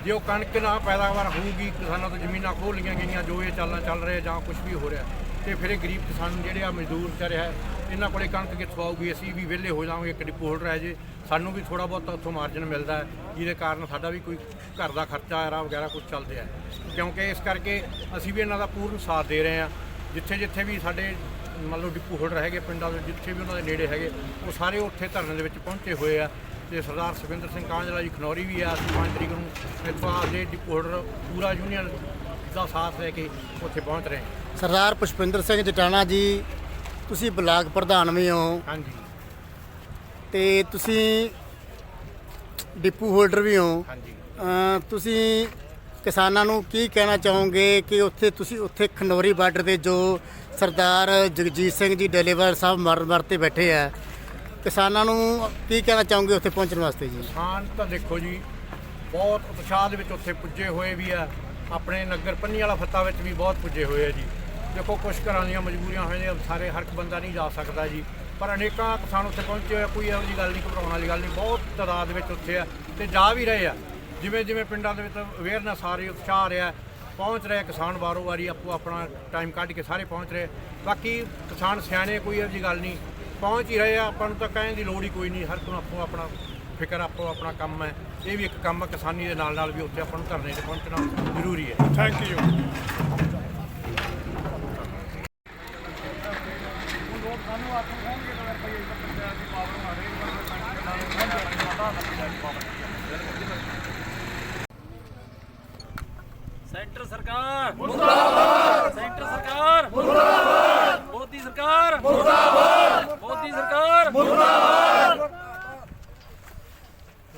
ਜੇ ਉਹ ਕਣਕ ਨਾ ਪੈਦਾਵਾਰ ਹੋਊਗੀ, ਕਿਸਾਨਾਂ ਤੋਂ ਜ਼ਮੀਨਾਂ ਖੋਹ ਲਈਆਂ ਗਈਆਂ, ਜੋ ਇਹ ਚਾਲਾਂ ਚੱਲ ਰਹੇ ਜਾਂ ਕੁਝ ਵੀ ਹੋ ਰਿਹਾ ਤੇ ਫਿਰ ਇਹ ਗਰੀਬ ਕਿਸਾਨ ਜਿਹੜੇ ਆ ਮਜ਼ਦੂਰ ਵਿਚਾਰੇ ਹੈ, ਇਹਨਾਂ ਕੋਲੇ ਕਣਕ ਕਿੱਥੋਂ ਆਊਗੀ? ਅਸੀਂ ਵੀ ਵਿਹਲੇ ਹੋ ਜਾਵਾਂਗੇ, ਇੱਕ ਡਿਪੂ ਹੋਲਡਰ ਹੈ ਜੇ। ਸਾਨੂੰ ਵੀ ਥੋੜਾ ਬਹੁਤ ਉੱਥੋਂ ਮਾਰਜਨ ਮਿਲਦਾ ਹੈ, ਜਿਹਦੇ ਕਾਰਨ ਸਾਡਾ ਵੀ ਕੋਈ ਘਰ ਦਾ ਖਰਚਾ, ਆਰਾ ਵਗੈਰਾ ਕੁਝ ਚੱਲਦਾ ਹੈ ਕਿਉਂਕਿ ਇਸ ਕਰਕੇ ਅਸੀਂ ਵੀ ਇਹਨਾਂ ਦਾ ਪੂਰਨ ਸਾਥ ਦੇ ਰਹੇ ਹਾਂ। ਜਿੱਥੇ ਜਿੱਥੇ ਵੀ ਸਾਡੇ ਮੰਨ ਲਓ ਡਿਪੂ ਹੋਲਡਰ ਹੈਗੇ ਪਿੰਡਾਂ ਦੇ, ਜਿੱਥੇ ਵੀ ਉਹਨਾਂ ਦੇ ਨੇੜੇ ਹੈਗੇ, ਉਹ ਸਾਰੇ ਉੱਥੇ ਧਰਨੇ ਦੇ ਵਿੱਚ ਪਹੁੰਚੇ ਹੋਏ ਆ। ਤੇ ਸਰਦਾਰ ਸੁਖਿੰਦਰ ਸਿੰਘ ਕਾਂਝਲਾ ਜੀ ਖਨੌਰੀ ਵੀ ਆ, ਅਸੀਂ 5 ਤਰੀਕ ਨੂੰ ਇੱਥੋਂ ਆਪਦੇ ਡਿਪੂ ਹੋਲਡਰ ਪੂਰਾ ਯੂਨੀਅਨ ਦਾ ਸਾਥ ਲੈ ਕੇ ਉੱਥੇ ਪਹੁੰਚ ਰਹੇ ਹਾਂ। ਸਰਦਾਰ ਪੁਸ਼ਪਿੰਦਰ ਸਿੰਘ ਜਟਾਣਾ ਜੀ ਤੁਸੀਂ ਬਲਾਕ ਪ੍ਰਧਾਨ ਵੀ ਹੋ। ਹਾਂਜੀ। ਤੇ ਤੁਸੀਂ ਡਿਪੂ ਹੋਲਡਰ ਵੀ ਹੋ। ਹਾਂਜੀ। ਅਮ ਤੁਸੀਂ ਕਿਸਾਨਾਂ ਨੂੰ ਕੀ ਕਹਿਣਾ ਚਾਹੋਗੇ ਕਿ ਉੱਥੇ ਤੁਸੀਂ ਉੱਥੇ ਖਨੌਰੀ ਬਾਰਡਰ ਤੇ ਜੋ ਸਰਦਾਰ ਜਗਜੀਤ ਸਿੰਘ ਜੀ ਡੇਲੇਵਰ ਸਾਹਿਬ ਮਰਨ ਮਰ ਤੇ ਬੈਠੇ ਆ ਕਿਸਾਨਾਂ ਨੂੰ ਕੀ ਕਹਿਣਾ ਚਾਹੋਗੇ ਉੱਥੇ ਪਹੁੰਚਣ ਵਾਸਤੇ ਜੀ? ਕਿਸਾਨ ਤਾਂ ਦੇਖੋ ਜੀ ਬਹੁਤ ਉਤਸ਼ਾਹ ਦੇ ਵਿੱਚ ਉੱਥੇ ਪੁੱਜੇ ਹੋਏ ਵੀ ਆ। ਆਪਣੇ ਨਗਰ ਪੰਨੀ ਵਾਲਾ ਫੱਤਾ ਵਿੱਚ ਵੀ ਬਹੁਤ ਪੁੱਜੇ ਹੋਏ ਆ ਜੀ। ਦੇਖੋ ਕੁਝ ਘਰਾਂ ਦੀਆਂ ਮਜਬੂਰੀਆਂ ਹੋਈਆਂ ਸਾਰੇ ਹਰ ਇੱਕ ਬੰਦਾ ਨਹੀਂ ਜਾ ਸਕਦਾ ਜੀ। ਪਰ ਅਨੇਕਾਂ ਕਿਸਾਨ ਉੱਥੇ ਪਹੁੰਚੇ ਹੋਏ ਆ, ਕੋਈ ਇਹੋ ਜਿਹੀ ਗੱਲ ਨਹੀਂ ਘਬਰਾਉਣ ਵਾਲੀ ਗੱਲ ਨਹੀਂ ਬਹੁਤ ਤਾਦਾਦ ਵਿੱਚ ਉੱਥੇ ਆ ਤੇ ਜਾ ਵੀ ਰਹੇ ਆ। ਜਿਵੇਂ ਜਿਵੇਂ ਪਿੰਡਾਂ ਦੇ ਵਿੱਚ ਅਵੇਅਰਨੈਸ ਆ ਰਹੀ ਉਤਸ਼ਾਹ ਆ ਰਿਹਾ ਪਹੁੰਚ ਰਿਹਾ ਕਿਸਾਨ ਵਾਰੋ ਵਾਰੀ ਆਪੋ ਆਪਣਾ ਟਾਈਮ ਕੱਢ ਕੇ ਸਾਰੇ ਪਹੁੰਚ ਰਹੇ। ਬਾਕੀ ਕਿਸਾਨ ਸਿਆਣੇ ਕੋਈ ਇਹੋ ਜਿਹੀ ਗੱਲ ਨਹੀਂ ਪਹੁੰਚ ਹੀ ਰਹੇ ਆ ਆਪਾਂ ਨੂੰ ਤਾਂ ਕਹਿਣ ਦੀ ਲੋੜ ਹੀ ਕੋਈ ਨਹੀਂ ਹਰ ਕੋਈ ਆਪੋ ਆਪਣਾ ਫਿਕਰ ਆਪੋ ਆਪਣਾ ਕੰਮ ਹੈ। ਇਹ ਵੀ ਇੱਕ ਕੰਮ ਹੈ ਕਿਸਾਨੀ ਦੇ ਨਾਲ ਨਾਲ ਵੀ ਉੱਥੇ ਆਪਾਂ ਨੂੰ ਧਰਨੇ ਤੇ ਪਹੁੰਚਣਾ ਜ਼ਰੂਰੀ ਹੈ। ਥੈਂਕ ਯੂ ਸੈਂਟਰ ਸਰਕਾਰ। ਮੁਰਦਾਬਾਦ ਸੈਂਟਰ ਸਰਕਾਰ। ਮੁਰਦਾਬਾਦ ਮੋਦੀ ਸਰਕਾਰ। ਮੁਰਦਾਬਾਦ ਮੋਦੀ ਸਰਕਾਰ।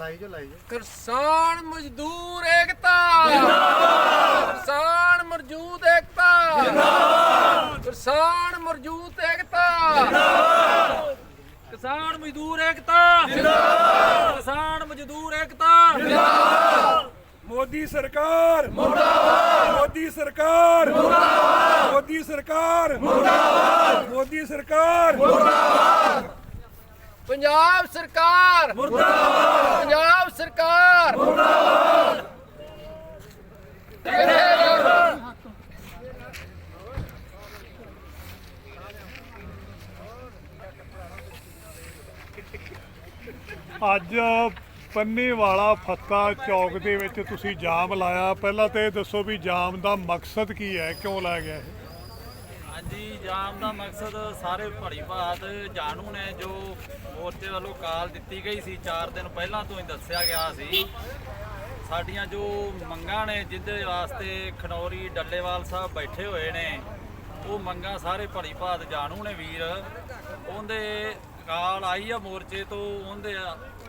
ਲਾਈ ਜੋ ਲਾਈ ਜੋ ਕਿਸਾਨ ਮਜ਼ਦੂਰ ਏਕਤਾ। ਜਿੰਦਾਬਾਦ ਕਿਸਾਨ ਮਰਜੂਦ ਏਕਤਾ। ਜਿੰਦਾਬਾਦ ਕਿਸਾਨ ਮਰਜੂਦ ਏਕਤਾ। ਕਿਸਾਨ ਮਜ਼ਦੂਰ ਏਕਤਾ। ਜਿੰਦਾਬਾਦ ਕਿਸਾਨ ਮਜ਼ਦੂਰ ਏਕਤਾ। ਮੋਦੀ ਸਰਕਾਰ। ਮੁਰਦਾਬਾਦ ਮੋਦੀ ਸਰਕਾਰ। ਮੁਰਦਾਬਾਦ ਮੋਦੀ ਸਰਕਾਰ। ਮੁਰਦਾਬਾਦ ਮੋਦੀ ਸਰਕਾਰ। ਪੰਜਾਬ ਸਰਕਾਰ! ਮੁਰਦਾਬਾਦ! ਪੰਜਾਬ ਸਰਕਾਰ! ਮੁਰਦਾਬਾਦ ਅੱਜ ਪੰਨੀ ਵਾਲਾ ਫੱਤਾ ਚੌਕ ਦੇ ਵਿੱਚ ਤੁਸੀਂ ਜਾਮ ਲਾਇਆ। ਪਹਿਲਾਂ ਤੇ ਇਹ ਦੱਸੋ ਵੀ ਜਾਮ ਦਾ ਮਕਸਦ ਕੀ ਹੈ? ਕਿਉਂ ਲਾਇਆ ਗਿਆ ਇਹ? ਹਾਂਜੀ ਜਾਮ ਦਾ ਮਕਸਦ ਸਾਰੇ ਭੜੀ ਭਾਤ ਜਾਣੂ ਨੇ, ਜੋ ਮੋਰਚੇ ਵੱਲੋਂ ਕਾਲ ਦਿੱਤੀ ਗਈ ਸੀ 4 ਦਿਨ ਪਹਿਲਾਂ ਤੋਂ ਹੀ ਦੱਸਿਆ ਗਿਆ ਸੀ। ਸਾਡੀਆਂ ਜੋ ਮੰਗਾਂ ਨੇ, ਜਿਹਦੇ ਵਾਸਤੇ ਖਨੌਰੀ ਡੱਲੇਵਾਲ ਸਾਹਿਬ ਬੈਠੇ ਹੋਏ ਨੇ, ਉਹ ਮੰਗਾਂ ਸਾਰੇ ਭੜੀ ਭਾਤ ਜਾਣੂ ਨੇ ਵੀਰ। ਉਹਦੇ ਕਾਲ ਆਈ ਆ ਮੋਰਚੇ ਤੋਂ, ਉਹਦੇ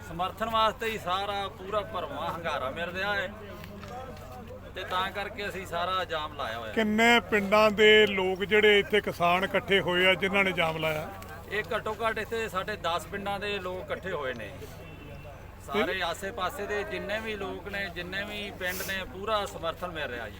ਸਮਰਥਨ ਵਾਸਤੇ ਹੀ ਸਾਰਾ ਪੂਰਾ ਭਰਵਾਂ ਹੰਗਾਰਾ ਮਿਲ ਰਿਹਾ ਹੈ। ਤੇ ਤਾਂ ਕਰਕੇ ਅਸੀਂ ਸਾਰਾ ਜਾਮ ਲਾਇਆ ਹੋਇਆ। ਕਿੰਨੇ ਪਿੰਡਾਂ ਦੇ ਲੋਕ ਜਿਹੜੇ ਇੱਥੇ ਕਿਸਾਨ ਇਕੱਠੇ ਹੋਏ ਆ ਜਿਨ੍ਹਾਂ ਨੇ ਜਾਮ ਲਾਇਆ? ਇਹ ਘੱਟੋ ਘੱਟ ਇੱਥੇ ਸਾਡੇ 10 ਪਿੰਡਾਂ ਦੇ ਲੋਕ ਇਕੱਠੇ ਹੋਏ ਨੇ। ਸਾਰੇ ਆਸੇ-ਪਾਸੇ ਦੇ ਜਿੰਨੇ ਵੀ ਲੋਕ ਨੇ ਜਿੰਨੇ ਵੀ ਪਿੰਡ ਨੇ ਪੂਰਾ ਸਮਰਥਨ ਮਿਲ ਰਿਹਾ ਜੀ।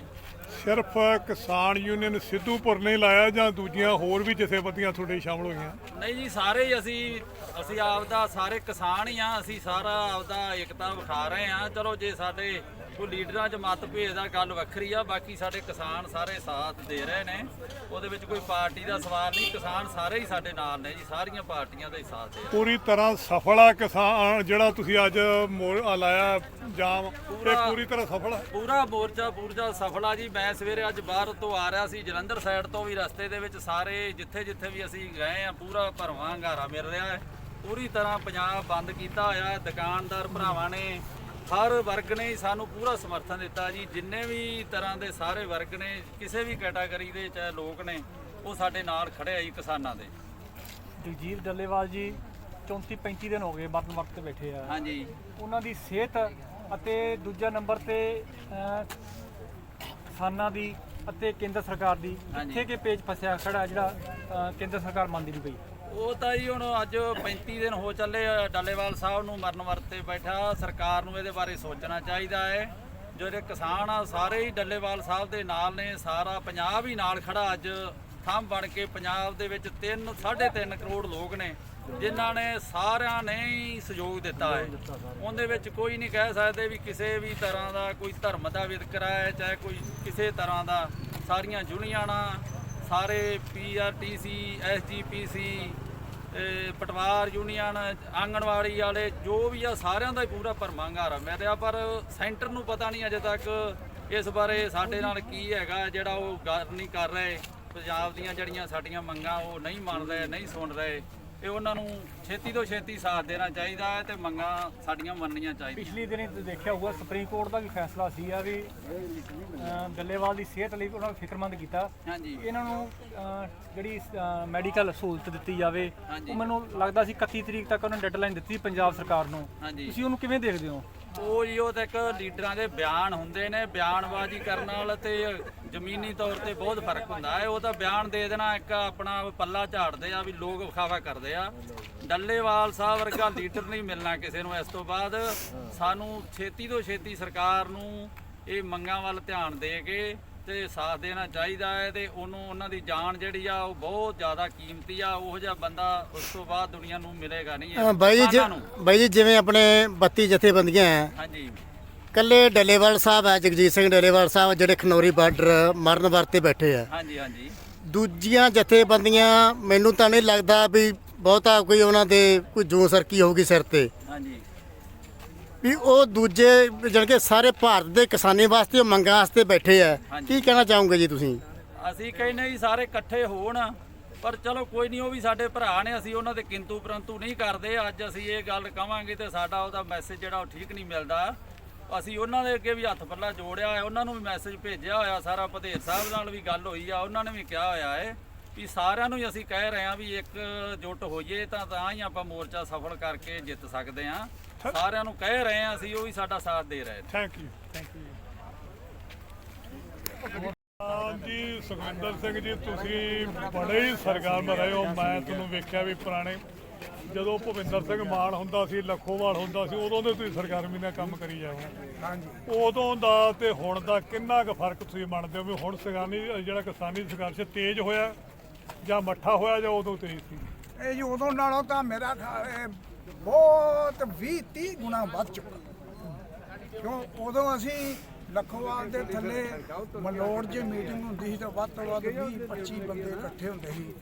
ਸਿਰਫ ਕਿਸਾਨ ਯੂਨੀਅਨ ਸਿੱਧੂਪੁਰ ਨੇ ਲਾਇਆ ਜਾਂ ਦੂਜੀਆਂ ਹੋਰ ਵੀ ਜਥੇਬੰਦੀਆਂ ਤੁਹਾਡੇ ਸ਼ਾਮਲ ਹੋਈਆਂ? ਨਹੀਂ ਜੀ ਸਾਰੇ ਹੀ ਅਸੀਂ ਅਸੀਂ ਆਪਦਾ ਸਾਰੇ ਕਿਸਾਨ ਹੀ ਆ ਅਸੀਂ ਸਾਰਾ ਆਪਦਾ ਏਕਤਾ ਵਿਖਾ ਰਹੇ ਆ। ਚਲੋ ਜੇ ਸਾਡੇ ਕੋਈ ਲੀਡਰਾਂ 'ਚ ਮਤਭੇਦ ਦਾ ਗੱਲ ਵੱਖਰੀ ਆ ਬਾਕੀ ਸਾਡੇ ਕਿਸਾਨ ਸਾਰੇ ਸਾਥ ਦੇ ਰਹੇ ਨੇ। ਉਹਦੇ ਵਿੱਚ ਕੋਈ ਪਾਰਟੀ ਦਾ ਸਵਾਲ ਨਹੀਂ ਕਿਸਾਨ ਸਾਰੇ ਹੀ ਸਾਡੇ ਨਾਲ ਨੇ ਜੀ ਸਾਰੀਆਂ ਪਾਰਟੀਆਂ ਦਾ ਹੀ ਸਾਥ ਦੇ ਰਹੇ ਪੂਰੀ ਤਰ੍ਹਾਂ ਸਫਲ ਆ ਕਿਸਾਨ ਜਿਹੜਾ ਤੁਸੀਂ ਅੱਜ ਆ ਲਾਇਆ ਜਾਮ ਇਹ ਪੂਰਾ- ਪੂਰੀ ਤਰ੍ਹਾਂ ਸਫਲ ਆ। ਪੂਰਾ ਮੋਰਚਾ ਪੂਰਜਾ ਸਫਲ ਆ ਜੀ। ਮੈਂ ਸਵੇਰੇ ਅੱਜ ਬਾਹਰ ਤੋਂ ਆ ਰਿਹਾ ਸੀ ਜਲੰਧਰ ਸਾਈਡ ਤੋਂ ਵੀ ਰਸਤੇ ਦੇ ਵਿੱਚ ਸਾਰੇ ਜਿੱਥੇ ਜਿੱਥੇ ਵੀ ਅਸੀਂ ਗਏ ਆ ਪੂਰਾ ਭਰਵਾਂ ਹੰਗਾਰਾ ਮਿਲ ਰਿਹਾ ਹੈ। ਪੂਰੀ ਤਰ੍ਹਾਂ ਪੰਜਾਬ ਬੰਦ ਕੀਤਾ ਹੋਇਆ ਦੁਕਾਨਦਾਰ ਭਰਾਵਾਂ ਨੇ ਹਰ ਵਰਗ ਨੇ ਸਾਨੂੰ ਪੂਰਾ ਸਮਰਥਨ ਦਿੱਤਾ ਜੀ। ਜਿੰਨੇ ਵੀ ਤਰ੍ਹਾਂ ਦੇ ਸਾਰੇ ਵਰਗ ਨੇ ਕਿਸੇ ਵੀ ਕੈਟਾਗਰੀ ਦੇ ਚਾਹੇ ਲੋਕ ਨੇ ਉਹ ਸਾਡੇ ਨਾਲ ਖੜੇ ਆ ਜੀ ਕਿਸਾਨਾਂ ਦੇ। ਜਗਜੀਤ ਡੱਲੇਵਾਲ ਜੀ 34 35 ਦਿਨ ਹੋ ਗਏ ਮਰਨ ਵਕਤ ਤੇ ਬੈਠੇ ਆ। ਹਾਂਜੀ। ਉਹਨਾਂ ਦੀ ਸਿਹਤ ਅਤੇ ਦੂਜਾ ਨੰਬਰ ਤੇ ਕਿਸਾਨਾਂ ਦੀ ਅਤੇ ਕੇਂਦਰ ਸਰਕਾਰ ਦੀ। ਕਿੱਥੇ ਕੇ ਪੇਜ ਫਸਿਆ ਖੜਾ ਜਿਹੜਾ ਕੇਂਦਰ ਸਰਕਾਰ ਮੰਨਦੀ ਨਹੀਂ ਪਈ। ਉਹ ਤਾਂ ਜੀ ਹੁਣ ਅੱਜ 35 ਦਿਨ ਹੋ ਚੱਲੇ ਆ, ਡੱਲੇਵਾਲ ਸਾਹਿਬ ਨੂੰ ਮਰਨ ਵਰਤੇ ਬੈਠਾ। ਸਰਕਾਰ ਨੂੰ ਇਹਦੇ ਬਾਰੇ ਸੋਚਣਾ ਚਾਹੀਦਾ ਹੈ। ਜਿਹੜੇ ਕਿਸਾਨ ਆ ਸਾਰੇ ਹੀ ਡੱਲੇਵਾਲ ਸਾਹਿਬ ਦੇ ਨਾਲ ਨੇ ਸਾਰਾ ਪੰਜਾਬ ਹੀ ਨਾਲ ਖੜਾ ਅੱਜ। ਥੰਮ ਬਣ ਕੇ ਪੰਜਾਬ ਦੇ ਵਿੱਚ 3 3.5 ਕਰੋੜ ਲੋਕ ਨੇ ਜਿਨ੍ਹਾਂ ਨੇ ਸਾਰਿਆਂ ਨੇ ਹੀ ਸਹਿਯੋਗ ਦਿੱਤਾ ਹੈ। ਉਹਦੇ ਵਿੱਚ ਕੋਈ ਨਹੀਂ ਕਹਿ ਸਕਦੇ ਵੀ ਕਿਸੇ ਵੀ ਤਰ੍ਹਾਂ ਦਾ ਕੋਈ ਧਰਮ ਦਾ ਵਿਤਕਰਾ ਹੈ ਚਾਹੇ ਕੋਈ ਕਿਸੇ ਤਰ੍ਹਾਂ ਦਾ। ਸਾਰੀਆਂ ਯੂਨੀਅਨਾਂ ਸਾਰੇ ਪੀਆਰਟੀਸੀ ਐਸਜੀਪੀਸੀ ਪਟਵਾਰ ਯੂਨੀਅਨ, ਆਂਗਣਵਾੜੀ ਵਾਲੇ, ਜੋ ਵੀ ਆ, ਸਾਰਿਆਂ ਦਾ ਹੀ ਪੂਰਾ ਭਰਮਾ ਹੰਗਾਰਾ ਮਿਲ ਰਿਹਾ ਪਰ ਸੈਂਟਰ ਨੂੰ ਪਤਾ ਨਹੀਂ ਅਜੇ ਤੱਕ ਇਸ ਬਾਰੇ ਸਾਡੇ ਨਾਲ ਕੀ ਹੈਗਾ, ਜਿਹੜਾ ਉਹ ਗੱਲ ਨਹੀਂ ਕਰ ਰਹੇ। ਪੰਜਾਬ ਦੀਆਂ ਜਿਹੜੀਆਂ ਸਾਡੀਆਂ ਮੰਗਾਂ, ਉਹ ਨਹੀਂ ਮੰਨ ਰਹੇ, ਨਹੀਂ ਸੁਣ ਰਹੇ। ਇਹ ਉਹਨਾਂ ਨੂੰ ਛੇਤੀ ਤੋਂ ਛੇਤੀ ਸਾਥ ਦੇਣਾ ਚਾਹੀਦਾ ਹੈ ਤੇ ਮੰਗਾਂ ਸਾਡੀਆਂ ਮੰਨਣੀਆਂ ਚਾਹੀਦੀਆਂ। ਪਿਛਲੀ ਦਿਨੀ ਤੁਸੀਂ ਦੇਖਿਆ ਹੋਊਗਾ ਸੁਪਰੀਮ ਕੋਰਟ ਦਾ ਵੀ ਫੈਸਲਾ ਸੀ ਆ ਵੀ ਅਹ, ਡੱਲੇਵਾਲ ਦੀ ਸਿਹਤ ਲਈ ਉਹਨਾਂ ਨੂੰ ਫਿਕਰਮੰਦ ਕੀਤਾ। ਹਾਂਜੀ। ਇਹਨਾਂ ਨੂੰ ਜਿਹੜੀ ਮੈਡੀਕਲ ਸਹੂਲਤ ਦਿੱਤੀ ਜਾਵੇ ਹਾਂਜੀ। ਉਹ ਮੈਨੂੰ ਲੱਗਦਾ ਸੀ 31 ਤਰੀਕ ਤੱਕ ਉਹਨਾਂ ਡੈਡਲਾਈਨ ਦਿੱਤੀ ਪੰਜਾਬ ਸਰਕਾਰ ਨੂੰ। ਹਾਂਜੀ। ਤੁਸੀਂ ਉਹਨੂੰ ਕਿਵੇਂ ਦੇਖਦੇ ਹੋ? ਉਹ ਜੀ, ਉਹ ਤਾਂ ਇੱਕ ਲੀਡਰਾਂ ਦੇ ਬਿਆਨ ਹੁੰਦੇ ਨੇ, ਬਿਆਨਬਾਜ਼ੀ ਕਰਨ ਨਾਲ ਤੇ ਜ਼ਮੀਨੀ ਤੌਰ ਤੇ ਬਹੁਤ ਫ਼ਰਕ ਹੁੰਦਾ ਹੈ। ਉਹ ਤਾਂ ਬਿਆਨ ਦੇ ਦੇਣਾ ਇੱਕ ਆਪਣਾ ਪੱਲਾ ਝਾੜਦੇ ਆ ਵੀ ਲੋਕ ਵਿਖਾਵਾ ਕਰਦੇ ਆ। ਡੱਲੇਵਾਲ ਸਾਹਿਬ ਵਰਗਾ ਲੀਡਰ ਨਹੀਂ ਮਿਲਣਾ ਕਿਸੇ ਨੂੰ ਇਸ ਤੋਂ ਬਾਅਦ। ਸਾਨੂੰ ਛੇਤੀ ਤੋਂ ਛੇਤੀ ਸਰਕਾਰ ਨੂੰ ਇਹ ਮੰਗਾਂ ਵੱਲ ਧਿਆਨ ਦੇ ਕੇ ਤੇ ਸਾਥ ਦੇਣਾ ਚਾਹੀਦਾ ਹੈ ਤੇ ਉਹਨੂੰ ਉਹਨਾਂ ਦੀ ਜਾਨ ਜਿਹੜੀ ਆ ਉਹ ਬਹੁਤ ਜ਼ਿਆਦਾ ਕੀਮਤੀ ਆ ਉਹੋ ਜਿਹਾ ਬੰਦਾ ਉਸ ਤੋਂ ਬਾਅਦ ਦੁਨੀਆ ਨੂੰ ਮਿਲੇਗਾ ਨਹੀਂ ਅ, ਬਾਈ ਜੀ ਕਿਸਾਨਾਂ ਨੂੰ। ਜਿ- ਬਾਈ ਜੀ ਜਿਵੇਂ ਆਪਣੇ 32 ਜਥੇਬੰਦੀਆਂ ਹੈ। ਹਾਂਜੀ। ਕੱਲੇ ਡੱਲੇਵਾਲ ਸਾਹਿਬ ਹੈ ਜਗਜੀਤ ਸਿੰਘ ਡੱਲੇਵਾਲ ਸਾਹਿਬ ਜਿਹੜੇ ਖਨੌਰੀ ਬਾਰਡਰ ਮਰਨ ਵਰਤੇ ਬੈਠੇ ਆ। ਹਾਂਜੀ ਹਾਂਜੀ। ਦੂਜੀਆਂ ਜਥੇਬੰਦੀਆਂ ਮੈਨੂੰ ਤਾਂ ਨਹੀਂ ਲੱਗਦਾ ਵੀ ਬਹੁਤਾ ਕੋਈ ਉਹਨਾਂ ਦੇ ਕੋਈ ਜੂੰ ਸਰਕੀ ਹੋਊਗੀ ਸਿਰ ਤੇ। ਹਾਂਜੀ। ਵੀ ਉਹ ਦੂਜੇ ਜਾਣੀ ਕਿ ਸਾਰੇ ਭਾਰਤ ਦੇ ਕਿਸਾਨੀ ਵਾਸਤੇ ਉਹ ਮੰਗਾਂ ਵਾਸਤੇ ਬੈਠੇ ਆ। ਕੀ ਕਹਿਣਾ ਚਾਹੋਗੇ ਜੀ ਤੁਸੀਂ? ਅਸੀਂ ਕਹਿੰਦੇ ਜੀ ਸਾਰੇ ਇਕੱਠੇ ਹੋਣ ਪਰ ਚਲੋ ਕੋਈ ਨਹੀਂ ਉਹ ਵੀ ਸਾਡੇ ਭਰਾ ਨੇ ਅਸੀਂ ਉਹਨਾਂ ਦੇ ਕਿੰਤੂ ਪਰੰਤੂ ਨਹੀਂ ਕਰਦੇ। ਅੱਜ ਅਸੀਂ ਇਹ ਗੱਲ ਕਵਾਂਗੇ ਤੇ ਸਾਡਾ ਉਹਦਾ ਮੈਸੇਜ ਜਿਹੜਾ ਉਹ ਠੀਕ ਨਹੀਂ ਮਿਲਦਾ। ਅਸੀਂ ਉਹਨਾਂ ਦੇ ਅੱਗੇ ਵੀ ਹੱਥ ਪੱਲਾ ਜੋੜਿਆ ਹੋਇਆ ਉਹਨਾਂ ਨੂੰ ਵੀ ਮੈਸੇਜ ਭੇਜਿਆ ਹੋਇਆ ਸਾਰਾ ਪਧੇਰ ਸਾਹਿਬ ਨਾਲ ਵੀ ਗੱਲ ਹੋਈ ਆ ਉਹਨਾਂ ਨੇ ਵੀ ਕਿਹਾ ਹੋਇਆ ਹੈ ਵੀ ਸਾਰਿਆਂ ਨੂੰ ਹੀ ਅਸੀਂ ਕਹਿ ਰਹੇ ਹਾਂ ਵੀ ਇੱਕ ਜੁੱਟ ਹੋਈਏ ਤਾਂ ਤਾਂ ਹੀ ਆਪਾਂ ਮੋਰਚਾ ਸਫਲ ਕਰਕੇ ਜਿੱਤ ਸਕਦੇ ਹਾਂ। ਸਾਰਿਆਂ ਨੂੰ ਕਹਿ ਰਹੇ ਹਾਂ ਅਸੀਂ ਉਹ ਵੀ ਸਾਡਾ ਸਾਥ ਦੇ ਰਹੇ ਨੇ। ਥੈਂਕ ਯੂ ਥੈਂਕ ਯੂ ਜੀ ਸੁਖਵਿੰਦਰ ਸਿੰਘ ਜੀ ਤੁਸੀਂ ਬੜੇ ਹੀ ਸਰਗਰਮ ਰਹੇ ਹੋ। ਮੈਂ ਤੁਹਾਨੂੰ ਵੇਖਿਆ ਵੀ ਪੁਰਾਣੇ ਜਦੋਂ ਭੁਪਿੰਦਰ ਸਿੰਘ ਮਾਨ ਹੁੰਦਾ ਸੀ ਲੱਖੋਵਾਲ ਹੁੰਦਾ ਸੀ ਉਦੋਂ ਦੇ ਤੁਸੀਂ ਸਰਗਰਮੀ ਨਾਲ ਕੰਮ ਕਰੀ ਜਾਓ। ਹਾਂਜੀ। ਉਦੋਂ ਦਾ ਤੇ ਹੁਣ ਦਾ ਕਿੰਨਾ ਕੁ ਫ਼ਰਕ ਤੁਸੀਂ ਮੰਨਦੇ ਹੋ ਵੀ ਹੁਣ ਸਗਾਨੀ ਜਿਹੜਾ ਕਿਸਾਨੀ ਸੰਘਰਸ਼ ਤੇਜ਼ ਹੋਇਆ ਜਾਂ ਮੱਠਾ ਹੋਇਆ ਜਾਂ ਉਦੋਂ ਤੇਜ਼ ਸੀ? ਇਹ ਜੀ ਉਦੋਂ ਨਾਲੋਂ ਤਾਂ ਮੇਰਾ ਬਹੁਤ 20 30 ਗੁਣਾ ਵੱਧ ਚੁੱਕਾ। ਕਿਉਂ? ਉਦੋਂ ਅਸੀਂ ਲਖੋਵਾਲ ਦੇ ਥੱਲੇ ਮਲੋੜ ਜੇ ਮੀਟਿੰਗ ਹੁੰਦੀ ਸੀ ਤਾਂ ਵੱਧ ਤੋਂ ਵੱਧ 20 25 ਬੰਦੇ ਇਕੱਠੇ ਹੁੰਦੇ ਸੀ।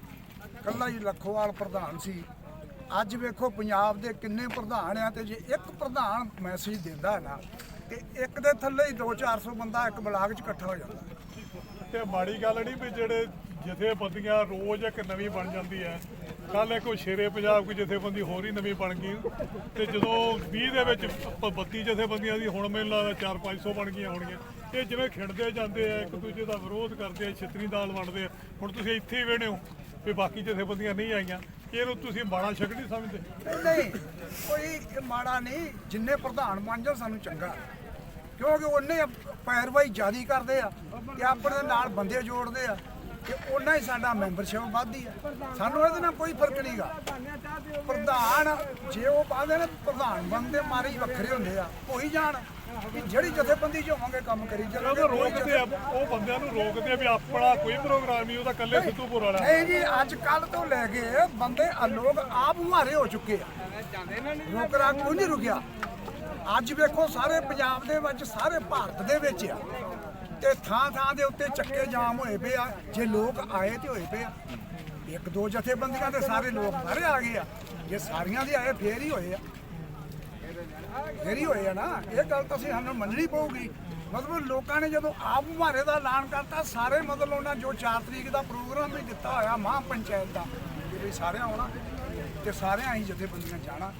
ਕੱਲਾ ਹੀ ਲਖੋਵਾਲ ਪ੍ਰਧਾਨ ਸੀ। ਅੱਜ ਵੇਖੋ ਪੰਜਾਬ ਦੇ ਕਿੰਨੇ ਪ੍ਰਧਾਨ ਆ ਤੇ ਜੇ ਇੱਕ ਪ੍ਰਧਾਨ ਮੈਸੇਜ ਦਿੰਦਾ ਨਾ, ਤੇ ਇੱਕ ਦੇ ਥੱਲੇ ਹੀ 2-400 ਬੰਦਾ ਇੱਕ ਬਲਾਕ 'ਚ ਇਕੱਠਾ ਹੋ ਜਾਂਦਾ। ਤੇ ਮਾੜੀ ਗੱਲ ਨਹੀਂ ਵੀ ਜਿਹੜੇ ਜਥੇਬੰਦੀਆਂ ਰੋਜ਼ ਇੱਕ ਨਵੀਂ ਬਣ ਜਾਂਦੀ ਹੈ ਕੱਲ ਇੱਕ ਉਹ ਸ਼ੇਰੇ ਪੰਜਾਬ ਕੋਈ ਜਥੇਬੰਦੀ ਹੋਰ ਹੀ ਨਵੀਂ ਬਣ ਗਈ ਤੇ ਜਦੋਂ 20 ਦੇ ਵਿੱਚ ਪ- 32 ਜਥੇਬੰਦੀਆਂ ਦੀ ਹੁਣ ਮੈਨੂੰ ਲੱਗਦਾ 4-500 ਬਣ ਗਈਆਂ ਹੋਣਗੀਆਂ। ਇਹ ਜਿਵੇਂ ਖਿੰਡਦੇ ਜਾਂਦੇ ਆ, ਇੱਕ ਦੂਜੇ ਦਾ ਵਿਰੋਧ ਕਰਦੇ ਆ, ਛਤਰੀ ਦਾਲ ਵੰਡਦੇ ਆ। ਹੁਣ ਤੁਸੀਂ ਇੱਥੇ ਹੀ ਵੇਣੇ ਹੋ ਵੀ ਬਾਕੀ ਜਥੇਬੰਦੀਆਂ ਨਹੀਂ ਆਈਆਂ। ਇਹਨੂੰ ਤੁਸੀਂ ਮਾੜਾ ਸ਼ੱਕ ਨਹੀਂ ਸਮਝਦੇ। ਨਹੀਂ, ਕੋਈ ਮਾੜਾ ਨਹੀਂ, ਜਿੰਨੇ ਪ੍ਰਧਾਨ ਬਣ ਜਾਣ ਸਾਨੂੰ ਚੰਗਾ। ਕਿਉਂਕਿ ਉਹਨੇ ਪੈਰਵਾਈ ਜਾਰੀ ਕਰਦੇ ਆ ਤੇ ਆਪਣੇ ਨਾਲ ਬੰਦੇ ਜੋੜਦੇ ਆ। ਕਿ ਉਹਨਾਂ ਹੀ ਸਾਡਾ ਮੈਂਬਰਸ਼ਿਪ ਵੱਧਦੀ ਆ। ਸਾਨੂੰ ਇਹਦੇ ਨਾਲ ਕੋਈ ਫ਼ਰਕ ਨਹੀਂਗਾ ਪ੍ਰਧਾਨ ਜੇ ਉਹ ਪਾਦੇ ਨੇ ਪ੍ਰਧਾਨ ਬਣਦੇ ਮਾਰੇ ਹੀ ਵੱਖਰੇ ਹੁੰਦੇ ਆ। ਹੋਈ ਜਾਣ ਕਿ ਜਿਹੜੀ ਜਥੇਬੰਦੀ 'ਚ ਹੋਵਾਂਗੇ ਕੰਮ ਕਰੀ ਉਹ ਚੱਲਾਂਗੇ ਤਾਂ ਰੋਕਦੇ ਆ ਉਹ ਬੰਦਿਆਂ ਨੂੰ ਰੋਕਦੇ ਆ ਵੀ ਆਪਣਾ ਕੋਈ ਪ੍ਰੋਗਰਾਮ ਨਹੀਂ ਉਹਦਾ ਕੱਲੇ ਸਿੱਧੂਪੁਰ ਵਾਲਾ ਨਹੀਂ ਜੀ ਅੱਜ ਕੱਲ ਤੋਂ ਲੈ ਕੇ ਬੰਦੇ ਆ ਲੋਕ ਆਪ ਮੁਹਾਰੇ ਹੋ ਚੁੱਕੇ ਆ। ਰੋਕਰਾ ਕੋਈ ਨਹੀਂ ਰੁਕਿਆ? ਅੱਜ ਵੇਖੋ ਸਾਰੇ ਪੰਜਾਬ ਦੇ ਵਿੱਚ ਸਾਰੇ ਭਾਰਤ ਦੇ ਵਿੱਚ ਆ। ਤੇ ਥਾਂ ਥਾਂ ਦੇ ਉੱਤੇ ਚੱਕੇ ਜਾਮ ਹੋਏ ਪਏ ਆ। ਜੇ ਲੋਕ ਆਏ ਤੇ ਹੋਏ ਪਏ ਆ। ਇੱਕ ਦੋ ਜਥੇਬੰਦੀਆਂ ਦੇ ਸਾਰੇ ਲੋਕ ਸਾਰੇ ਆ ਗਏ ਆ। ਜੇ ਸਾਰੀਆਂ ਦੇ ਆਏ, ਫੇਰ ਹੀ ਹੋਏ ਆ। ਫੇਰ ਹੀ ਹੋਏ ਆ ਨਾ। ਇਹ ਗੱਲ ਤਾਂ ਅਸੀਂ ਸਾਨੂੰ ਮੰਨਣੀ ਪਊਗੀ। ਮਤਲਬ ਲੋਕਾਂ ਨੇ ਜਦੋਂ ਆਪ ਮੁਹਾਰੇ ਦਾ ਐਲਾਨ ਕਰਤਾ, ਸਾਰੇ ਮਤਲਬ ਉਹਨਾਂ ਜੋ 4 ਤਰੀਕ ਦਾ ਪ੍ਰੋਗਰਾਮ ਵੀ ਦਿੱਤਾ ਹੋਇਆ ਮਹਾਂ ਪੰਚਾਇਤ ਦਾ ਵੀ ਸਾਰਿਆਂ ਆਉਣਾ ਤੇ ਸਾਰਿਆਂ ਹੀ ਜਥੇਬੰਦੀਆਂ ਜਾਣਾ।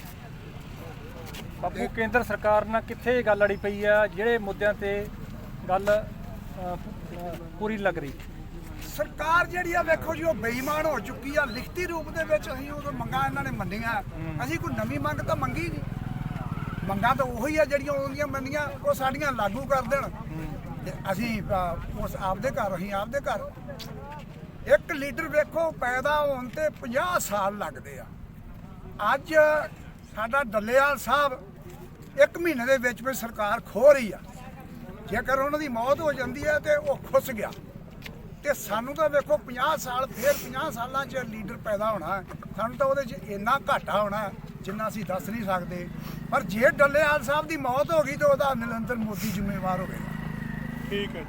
ਬਾਪੂ, ਕੇਂਦਰ ਸਰਕਾਰ ਨਾਲ ਕਿੱਥੇ ਇਹ ਗੱਲ ਅੜੀ ਪਈ ਆ? ਜਿਹੜੇ ਮੁੱਦਿਆਂ ਤੇ ਗੱਲ ਪੂਰੀ ਲੱਗ ਰਹੀ। ਸਰਕਾਰ ਜਿਹੜੀ ਆ ਵੇਖੋ ਜੀ ਉਹ ਬੇਈਮਾਨ ਹੋ ਚੁੱਕੀ ਆ। ਲਿਖਤੀ ਰੂਪ ਦੇ ਵਿੱਚ ਅਸੀਂ ਉਹ ਮੰਗਾਂ ਇਹਨਾਂ ਨੇ ਮੰਨੀਆਂ। ਅਸੀਂ ਕੋਈ ਨਵੀਂ ਮੰਗ ਤਾਂ ਮੰਗੀ ਨਹੀਂ। ਮੰਗਾਂ ਤਾਂ ਉਹੀ ਆ ਜਿਹੜੀਆਂ ਉਹਦੀਆਂ ਮੰਨੀਆਂ ਉਹ ਸਾਡੀਆਂ ਲਾਗੂ ਕਰ ਦੇਣ। ਤੇ ਅਸੀਂ ਉਸ ਆਪਦੇ ਘਰ ਅਸੀਂ ਆਪਦੇ ਘਰ। ਇੱਕ ਲੀਡਰ ਵੇਖੋ ਪੈਦਾ ਹੋਣ ਤੇ 50 ਸਾਲ ਲੱਗਦੇ ਆ। ਅੱਜ ਸਾਡਾ ਡੱਲੇਵਾਲ ਸਾਹਿਬ ਇੱਕ ਮਹੀਨੇ ਦੇ ਵਿੱਚ ਵਿੱਚ ਸਰਕਾਰ ਖੋ ਰਹੀ ਆ। ਜੇਕਰ ਉਹਨਾਂ ਦੀ ਮੌਤ ਹੋ ਜਾਂਦੀ ਹੈ ਤੇ ਉਹ ਖੁੱਸ ਗਿਆ। ਤੇ ਸਾਨੂੰ ਤਾਂ ਵੇਖੋ 50 ਸਾਲ, ਫਿਰ 50 ਸਾਲਾਂ 'ਚ ਲੀਡਰ ਪੈਦਾ ਹੋਣਾ, ਸਾਨੂੰ ਤਾਂ ਉਹਦੇ 'ਚ ਇੰਨਾ ਘਾਟਾ ਹੋਣਾ ਜਿੰਨਾ ਅਸੀਂ ਦੱਸ ਨਹੀਂ ਸਕਦੇ। ਪਰ ਜੇ ਡੱਲੇਵਾਲ ਸਾਹਿਬ ਦੀ ਮੌਤ ਹੋ ਗਈ ਤਾਂ ਉਹਦਾ ਨਰਿੰਦਰ ਮੋਦੀ ਜ਼ਿੰਮੇਵਾਰ ਹੋਵੇਗਾ। ਠੀਕ ਹੈ